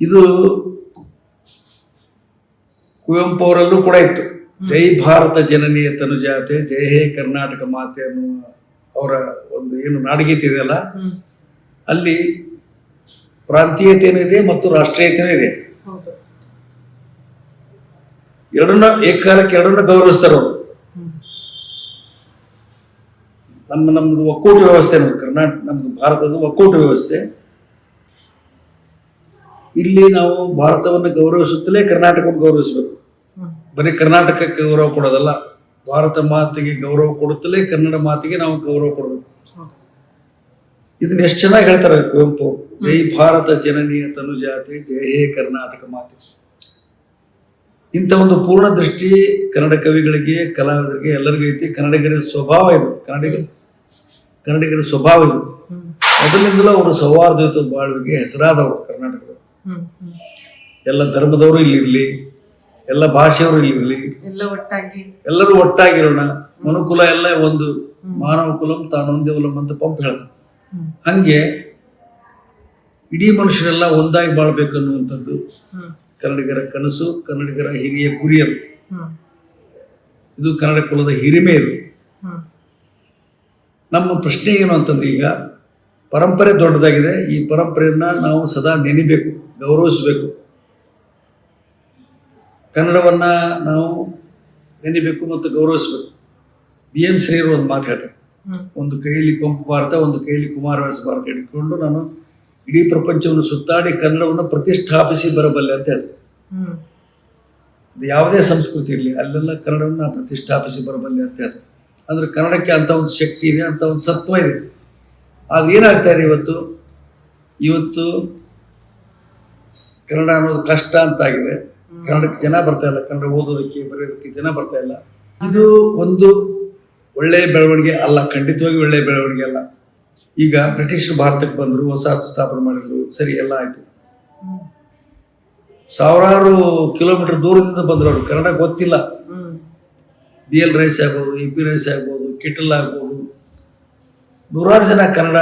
ಇದು ಕುವೆಂಪು ಅವರಲ್ಲೂ ಕೂಡ ಇತ್ತು. ಜೈ ಭಾರತ ಜನನೀಯ ತನುಜಾತೆ ಜೈ ಹೇ ಕರ್ನಾಟಕ ಮಾತೆ ಅನ್ನುವ ಅವರ ಒಂದು ಏನು ನಾಡಗೀತೆ ಇದೆಯಲ್ಲ ಅಲ್ಲಿ ಪ್ರಾಂತೀಯತೆಯೂ ಇದೆ ಮತ್ತು ರಾಷ್ಟ್ರೀಯತೆಯೂ ಇದೆ. ಎರಡನ್ನ ಏಕಕಾಲಕ್ಕೆ ಎರಡನ್ನ ಗೌರವಿಸ್ತಾರೆ ಅವರು. ನಮ್ಮ ನಮ್ಮದು ಒಕ್ಕೂಟ ವ್ಯವಸ್ಥೆ ನಮ್ಮ ಕರ್ನಾಟಕ ನಮ್ಮದು ಭಾರತದ ಒಕ್ಕೂಟ ವ್ಯವಸ್ಥೆ. ಇಲ್ಲಿ ನಾವು ಭಾರತವನ್ನು ಗೌರವಿಸುತ್ತಲೇ ಕರ್ನಾಟಕವನ್ನು ಗೌರವಿಸಬೇಕು. ಬರೀ ಕರ್ನಾಟಕಕ್ಕೆ ಗೌರವ ಕೊಡೋದಲ್ಲ ಭಾರತ ಮಾತಿಗೆ ಗೌರವ ಕೊಡುತ್ತಲೇ ಕನ್ನಡ ಮಾತಿಗೆ ನಾವು ಗೌರವ ಕೊಡಬೇಕು. ಇದನ್ನ ಎಷ್ಟು ಚೆನ್ನಾಗಿ ಹೇಳ್ತಾರೆ ಕುವೆಂಪು ಜೈ ಭಾರತ ಜನನೀಯ ತನುಜಾತಿ ಜಯ ಹೇ ಕರ್ನಾಟಕ ಮಾತೆ. ಇಂಥ ಒಂದು ಪೂರ್ಣ ದೃಷ್ಟಿ ಕನ್ನಡ ಕವಿಗಳಿಗೆ ಕಲಾವಿದರಿಗೆ ಎಲ್ಲರಿಗೂ ಐತಿ. ಕನ್ನಡಿಗರ ಸ್ವಭಾವ ಇದು. ಕನ್ನಡಿಗ ಕನ್ನಡಿಗರ ಸ್ವಭಾವ ಇದು. ಮೊದಲಿಂದಲೂ ಅವರು ಸೌಹಾರ್ದಯುತ ಬಾಳ್ವಿಗೆ ಹೆಸರಾದವರು ಕರ್ನಾಟಕದವರು. ಎಲ್ಲ ಧರ್ಮದವರು ಇಲ್ಲಿರಲಿ ಎಲ್ಲ ಭಾಷೆಯವರು ಇಲ್ಲಿರಲಿ ಎಲ್ಲ ಒಟ್ಟಾಗಿ. ಎಲ್ಲರೂ ಒಟ್ಟಾಗಿರೋಣ. ಮನುಕುಲ ಎಲ್ಲ ಒಂದು ಮಾನವ ಕುಲಂ ತಾನೊಂದೇ ಕುಲಂ ಅಂತ ಪಂಪ್ ಹೇಳ್ದ ಹಂಗೆ ಇಡೀ ಮನುಷ್ಯರೆಲ್ಲ ಒಂದಾಗಿ ಬಾಳ್ಬೇಕು ಅನ್ನುವಂಥದ್ದು ಹ್ಮ್. ಕನ್ನಡಿಗರ ಕನಸು ಕನ್ನಡಿಗರ ಹಿರಿಯ ಗುರಿ ಅದು ಇದು ಕನ್ನಡ ಕುಲದ ಹಿರಿಮೆ ಇದು. ನಮ್ಮ ಪ್ರಶ್ನೆ ಏನು ಅಂತಂದ್ರೆ ಈಗ ಪರಂಪರೆ ದೊಡ್ಡದಾಗಿದೆ. ಈ ಪರಂಪರೆಯನ್ನ ನಾವು ಸದಾ ನೆನಿಬೇಕು ಗೌರವಿಸಬೇಕು. ಕನ್ನಡವನ್ನ ನಾವು ನೆನಿಬೇಕು ಮತ್ತು ಗೌರವಿಸಬೇಕು. ಬಿ ಎಂ ಶ್ರೀಯರು ಒಂದು ಮಾತು ಹೇಳ್ತಾರೆ. ಒಂದು ಕೈಯಲ್ಲಿ ಪಂಪ್ ಭಾರತ ಒಂದು ಕೈಯಲ್ಲಿ ಕುಮಾರವ್ಯಾಸ ಭಾರತ ಹಿಡಿಕೊಂಡು ನಾನು ಇಡೀ ಪ್ರಪಂಚವನ್ನು ಸುತ್ತಾಡಿ ಕನ್ನಡವನ್ನು ಪ್ರತಿಷ್ಠಾಪಿಸಿ ಬರಬಲ್ಲೆ ಅಂತ ಹ್ಮ್. ಅದು ಯಾವುದೇ ಸಂಸ್ಕೃತಿ ಇರಲಿ ಅಲ್ಲೆಲ್ಲ ಕನ್ನಡವನ್ನು ಪ್ರತಿಷ್ಠಾಪಿಸಿ ಬರಬಲ್ಲೆ ಅಂತ ಹೇಳ್ತಾರೆ. ಅಂದರೆ ಕನ್ನಡಕ್ಕೆ ಅಂಥ ಒಂದು ಶಕ್ತಿ ಇದೆ ಅಂಥ ಒಂದು ಸತ್ವ ಇದೆ. ಆಗ ಏನಾಗ್ತಾ ಇದೆ ಇವತ್ತು? ಇವತ್ತು ಕನ್ನಡ ಅನ್ನೋದು ಕಷ್ಟ ಅಂತಾಗಿದೆ. ಕನ್ನಡಕ್ಕೆ ಜನ ಬರ್ತಾ ಇಲ್ಲ, ಕನ್ನಡ ಓದೋದಕ್ಕೆ, ಬರೆಯೋದಕ್ಕೆ ಜನ ಬರ್ತಾ ಇಲ್ಲ. ಇದು ಒಂದು ಒಳ್ಳೆಯ ಬೆಳವಣಿಗೆ ಅಲ್ಲ, ಖಂಡಿತವಾಗಿ ಒಳ್ಳೆಯ ಬೆಳವಣಿಗೆ ಅಲ್ಲ. ಈಗ ಬ್ರಿಟಿಷರು ಭಾರತಕ್ಕೆ ಬಂದರು ವಸಾಹತು ಸ್ಥಾಪನೆ ಮಾಡಿದ್ರು, ಸರಿ, ಎಲ್ಲ ಆಯಿತು. ಸಾವಿರಾರು ಕಿಲೋಮೀಟರ್ ದೂರದಿಂದ ಬಂದರು ಅವರು, ಕನ್ನಡ ಗೊತ್ತಿಲ್ಲ. ಬಿ ಎಲ್ ರೈಸ್ ಆಗ್ಬೋದು, ಎ ಪಿ ರೈಸ್ ಆಗ್ಬೋದು, ಕಿಟಲ್ ಆಗ್ಬೋದು. ನೂರಾರು ಜನ ಕನ್ನಡ,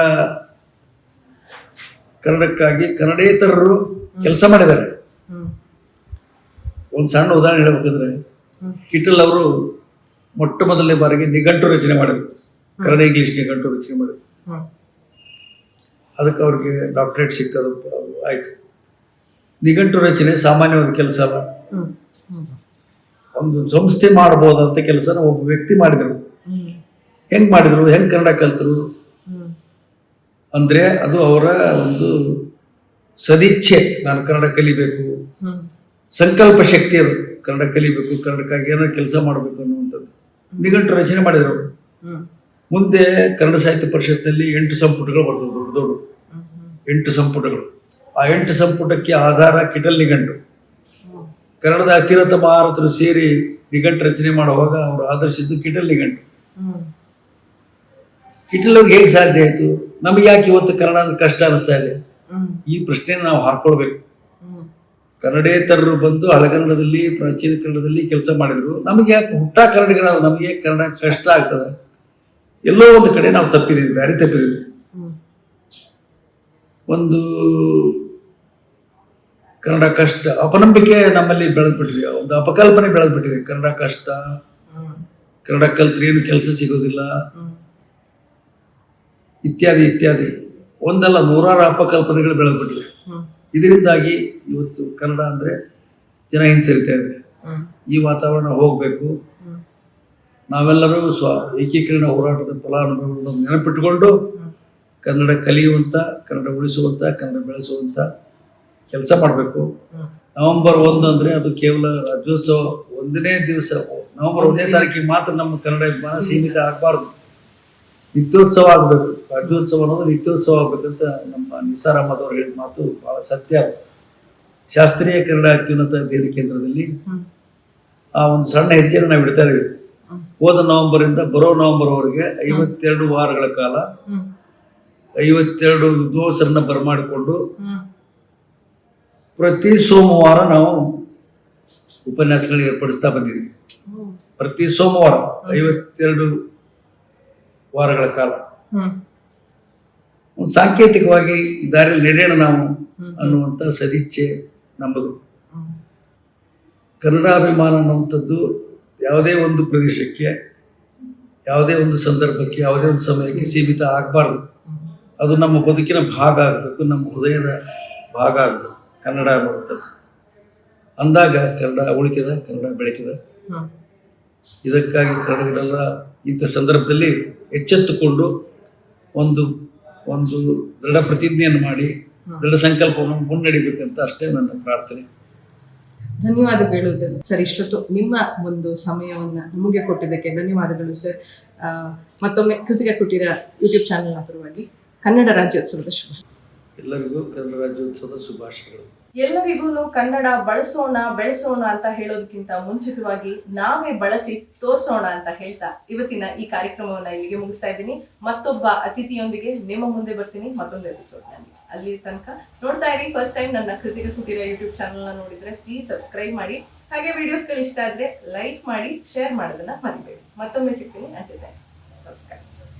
ಕನ್ನಡಕ್ಕಾಗಿ ಕನ್ನಡೇತರರು ಕೆಲಸ ಮಾಡಿದ್ದಾರೆ. ಒಂದು ಸಣ್ಣ ಉದಾಹರಣೆ ಹೇಳ್ಬೇಕಂದ್ರೆ, ಕಿಟಲ್ ಅವರು ಮೊಟ್ಟ ಮೊದಲನೇ ಬಾರಿಗೆ ನಿಘಂಟು ರಚನೆ ಮಾಡಿದ್ರು. ಕನ್ನಡ, ಇಂಗ್ಲಿಷ್ ನಿಘಂಟು ರಚನೆ ಮಾಡಿದ್ರು. ಅದಕ್ಕೆ ಅವ್ರಿಗೆ ಡಾಕ್ಟ್ರೇಟ್ ಸಿಕ್ಕದು ಆಯ್ತು. ನಿಘಂಟು ರಚನೆ ಸಾಮಾನ್ಯವಾದ ಕೆಲಸ ಅಲ್ಲ. ಒಂದು ಸಂಸ್ಥೆ ಮಾಡ್ಬೋದಂತ ಕೆಲಸನ ಒಬ್ಬ ವ್ಯಕ್ತಿ ಮಾಡಿದರು. ಹೆಂಗ್ ಮಾಡಿದ್ರು, ಹೆಂಗ್ ಕನ್ನಡ ಕಲ್ತರು? ಅಂದ್ರೆ ಅದು ಅವರ ಒಂದು ಸದಿಚ್ಛೆ, ನಾನು ಕನ್ನಡ ಕಲಿಬೇಕು. ಸಂಕಲ್ಪ ಶಕ್ತಿ ಅದು. ಕನ್ನಡ ಕಲಿಬೇಕು ಕನ್ನಡಕ್ಕಾಗಿ ಏನೋ ಕೆಲಸ ಮಾಡಬೇಕು ಅನ್ನುವಂಥದ್ದು. ನಿಘಂಟು ರಚನೆ ಮಾಡಿದರು ಅವರು. ಮುಂದೆ ಕನ್ನಡ ಸಾಹಿತ್ಯ ಪರಿಷತ್ನಲ್ಲಿ ಎಂಟು ಸಂಪುಟಗಳು ಬರ್ತವೆ ದೊಡ್ಡ ದೊಡ್ಡ. ಎಂಟು ಸಂಪುಟಗಳು. ಆ ಎಂಟು ಸಂಪುಟಕ್ಕೆ ಆಧಾರ ಕಿಟಲ್ ನಿಘಂಟು. ಕನ್ನಡದ ಅತಿರಥ ಮಹಾರಥರು ಸೇರಿ ನಿಘಂಟು ರಚನೆ ಮಾಡುವಾಗ ಅವರು ಆಧರಿಸಿದ್ದು ಕಿಟಲ್ ನಿಘಂಟು. ಕಿಟಲ್ ಅವ್ರಿಗೆ ಹೇಗೆ ಸಾಧ್ಯ ಆಯಿತು? ನಮಗೆ ಯಾಕೆ ಇವತ್ತು ಕನ್ನಡ ಕಷ್ಟ ಅನಿಸ್ತಾ ಇದೆ? ಈ ಪ್ರಶ್ನೆನ ನಾವು ಹಾಕೊಳ್ಬೇಕು. ಕನ್ನಡೇತರರು ಬಂದು ಹಳಗನ್ನಡದಲ್ಲಿ ಪ್ರಾಚೀನ ಕನ್ನಡದಲ್ಲಿ ಕೆಲಸ ಮಾಡಿದ್ರು. ನಮಗೆ ಯಾಕೆ ಹುಟ್ಟ ಕನ್ನಡಿಗರ ನಮಗೆ ಕನ್ನಡ ಕಷ್ಟ ಆಗ್ತದೆ? ಎಲ್ಲೋ ಒಂದು ಕಡೆ ನಾವು ತಪ್ಪಿದ್ದೀವಿ ದಾರಿ ತಪ್ಪಿದ್ದೀವಿ. ಒಂದು ಕನ್ನಡ ಕಷ್ಟ ಅಪನಂಬಿಕೆ ನಮ್ಮಲ್ಲಿ ಬೆಳೆದ್ಬಿಟ್ಟಿದೆ. ಒಂದು ಅಪಕಲ್ಪನೆ ಬೆಳೆದ್ಬಿಟ್ಟಿದೆ. ಕನ್ನಡ ಕಷ್ಟ ಕನ್ನಡ ಕಲ್ತ್ರೆ ಏನು ಕೆಲಸ ಸಿಗೋದಿಲ್ಲ. ಇತ್ಯಾದಿ ಇತ್ಯಾದಿ. ಒಂದಲ್ಲ ನೂರಾರು ಅಪಕಲ್ಪನೆಗಳು ಬೆಳೆದ್ಬಿಟ್ಟಿವೆ. ಇದರಿಂದಾಗಿ ಇವತ್ತು ಕನ್ನಡ ಅಂದರೆ ಜನ ಹಿಂಸರಿತಾ ಇದ್ದಾರೆ. ಈ ವಾತಾವರಣ ಹೋಗಬೇಕು. ನಾವೆಲ್ಲರೂ ಸ್ವ ಏಕೀಕರಣ ಹೋರಾಟದ ಫಲಾನುಭವಗಳನ್ನು ನೆನಪಿಟ್ಟುಕೊಂಡು ಕನ್ನಡ ಕಲಿಯುವಂಥ ಕನ್ನಡ ಉಳಿಸುವಂಥ ಕನ್ನಡ ಬೆಳೆಸುವಂಥ ಕೆಲಸ ಮಾಡಬೇಕು. ನವೆಂಬರ್ ಒಂದು ಅಂದರೆ ಅದು ಕೇವಲ ರಾಜ್ಯೋತ್ಸವ ಒಂದನೇ ದಿವಸ. ನವೆಂಬರ್ ಒಂದನೇ ತಾರೀಕಿಗೆ ಮಾತ್ರ ನಮ್ಮ ಕನ್ನಡ ಸೀಮಿತ ಆಗಬಾರ್ದು. ನಿತ್ಯೋತ್ಸವ ಆಗಬೇಕು ರಾಜ್ಯೋತ್ಸವ ಅನ್ನೋದು ನಿತ್ಯೋತ್ಸವ ಆಗಬೇಕಂತ ನಮ್ಮ ನಿಸಾರ್ ಅಹಮದ್ ಅವರು ಹೇಳಿದ ಮಾತು ಬಹಳ ಸತ್ಯ. ಶಾಸ್ತ್ರೀಯ ಕನ್ನಡ ಅತ್ಯುನ್ನತ ಅಧ್ಯಯನ ಕೇಂದ್ರದಲ್ಲಿ ಆ ಒಂದು ಸಣ್ಣ ಹೆಜ್ಜೆಯನ್ನು ನಾವು ಇಡ್ತಾ ಇದ್ದೀವಿ. ಹೋದ ನವೆಂಬರಿಂದ ಬರೋ ನವೆಂಬರ್ವರೆಗೆ ಐವತ್ತೆರಡು ವಾರಗಳ ಕಾಲ ಐವತ್ತೆರಡು ವಿದ್ವಾಂಸರನ್ನ ಬರಮಾಡಿಕೊಂಡು ಪ್ರತಿ ಸೋಮವಾರ ನಾವು ಉಪನ್ಯಾಸಗಳನ್ನ ಏರ್ಪಡಿಸ್ತಾ ಬಂದಿದ್ದೀವಿ. ಪ್ರತಿ ಸೋಮವಾರ ಐವತ್ತೆರಡು ವಾರಗಳ ಕಾಲ. ಒಂದು ಸಾಂಕೇತಿಕವಾಗಿ ಈ ದಾರಿಯಲ್ಲಿ ನಡೆಯೋಣ ನಾವು. ಅನ್ನುವಂಥ ಸದಿಚ್ಛೆ ನಮ್ಮದು. ಕನ್ನಡಾಭಿಮಾನ ಅನ್ನುವಂಥದ್ದು ಯಾವುದೇ ಒಂದು ಪ್ರದೇಶಕ್ಕೆ ಯಾವುದೇ ಒಂದು ಸಂದರ್ಭಕ್ಕೆ ಯಾವುದೇ ಒಂದು ಸಮಯಕ್ಕೆ ಸೀಮಿತ ಆಗಬಾರ್ದು. ಅದು ನಮ್ಮ ಬದುಕಿನ ಭಾಗ ಆಗಬೇಕು ನಮ್ಮ ಹೃದಯದ ಭಾಗ ಆಗಬೇಕು ಕನ್ನಡ ಅನ್ನುವಂಥದ್ದು. ಅಂದಾಗ ಕನ್ನಡ ಉಳಿಕೆದ ಕನ್ನಡ ಬೆಳಕಿದ ಇದಕ್ಕಾಗಿ ಕನ್ನಡಿಗರೆಲ್ಲ ಇಂಥ ಸಂದರ್ಭದಲ್ಲಿ ಎಚ್ಚೆತ್ತುಕೊಂಡು ಒಂದು ಒಂದು ದೃಢ ಪ್ರತಿಜ್ಞೆಯನ್ನು ಮಾಡಿ ದೃಢ ಸಂಕಲ್ಪವನ್ನು ಮುನ್ನಡಿಬೇಕಂತ ಅಷ್ಟೇ ನನ್ನ ಪ್ರಾರ್ಥನೆ. ಧನ್ಯವಾದಗಳು ಸರ್. ಇಷ್ಟೊತ್ತು ನಿಮ್ಮ ಒಂದು ಸಮಯವನ್ನು ನಿಮಗೆ ಕೊಟ್ಟಿದ್ದಕ್ಕೆ ಧನ್ಯವಾದಗಳು ಸರ್. ಮತ್ತೊಮ್ಮೆ ಕೃತಿಗೆ ಕುಟೀರ ಯೂಟ್ಯೂಬ್ ಚಾನೆಲ್ನ ಪರವಾಗಿ ಕನ್ನಡ ರಾಜ್ಯೋತ್ಸವದ ಶುಭ. ಎಲ್ಲರಿಗೂ ಕನ್ನಡ ರಾಜ್ಯೋತ್ಸವದ ಶುಭಾಶಯಗಳು. ಎಲ್ಲರಿಗೂ ಕನ್ನಡ ಬಳಸೋಣ, ಬೆಳೆಸೋಣ ಅಂತ ಹೇಳೋದಕ್ಕಿಂತ ಮುಂಚಿತವಾಗಿ ನಾವೇ ಬಳಸಿ ತೋರಿಸೋಣ ಅಂತ ಹೇಳ್ತಾ ಇವತ್ತಿನ ಈ ಕಾರ್ಯಕ್ರಮವನ್ನ ಇಲ್ಲಿಗೆ ಮುಗಿಸ್ತಾ ಇದ್ದೀನಿ. ಮತ್ತೊಬ್ಬ ಅತಿಥಿಯೊಂದಿಗೆ ನಿಮ್ಮ ಮುಂದೆ ಬರ್ತೀನಿ. ಮತ್ತೊಂದು ಎಪಿಸೋಡ್ನಲ್ಲಿ ಅಲ್ಲಿ ತನಕ ನೋಡ್ತಾ ಇರಿ. ಫಸ್ಟ್ ಟೈಮ್ ನನ್ನ ಕೃತಿಕ ಕುಟೀರ ಯೂಟ್ಯೂಬ್ ಚಾನಲ್ನ ನೋಡಿದ್ರೆ ಪ್ಲೀಸ್ ಸಬ್ಸ್ಕ್ರೈಬ್ ಮಾಡಿ. ಹಾಗೆ ವಿಡಿಯೋಸ್ಗಳು ಇಷ್ಟ ಆದ್ರೆ ಲೈಕ್ ಮಾಡಿ ಶೇರ್ ಮಾಡೋದನ್ನ ಮರಿಬೇಡಿ. ಮತ್ತೊಮ್ಮೆ ಸಿಗ್ತೀನಿ. ಅಂತಿದ್ದೆ ನಮಸ್ಕಾರ.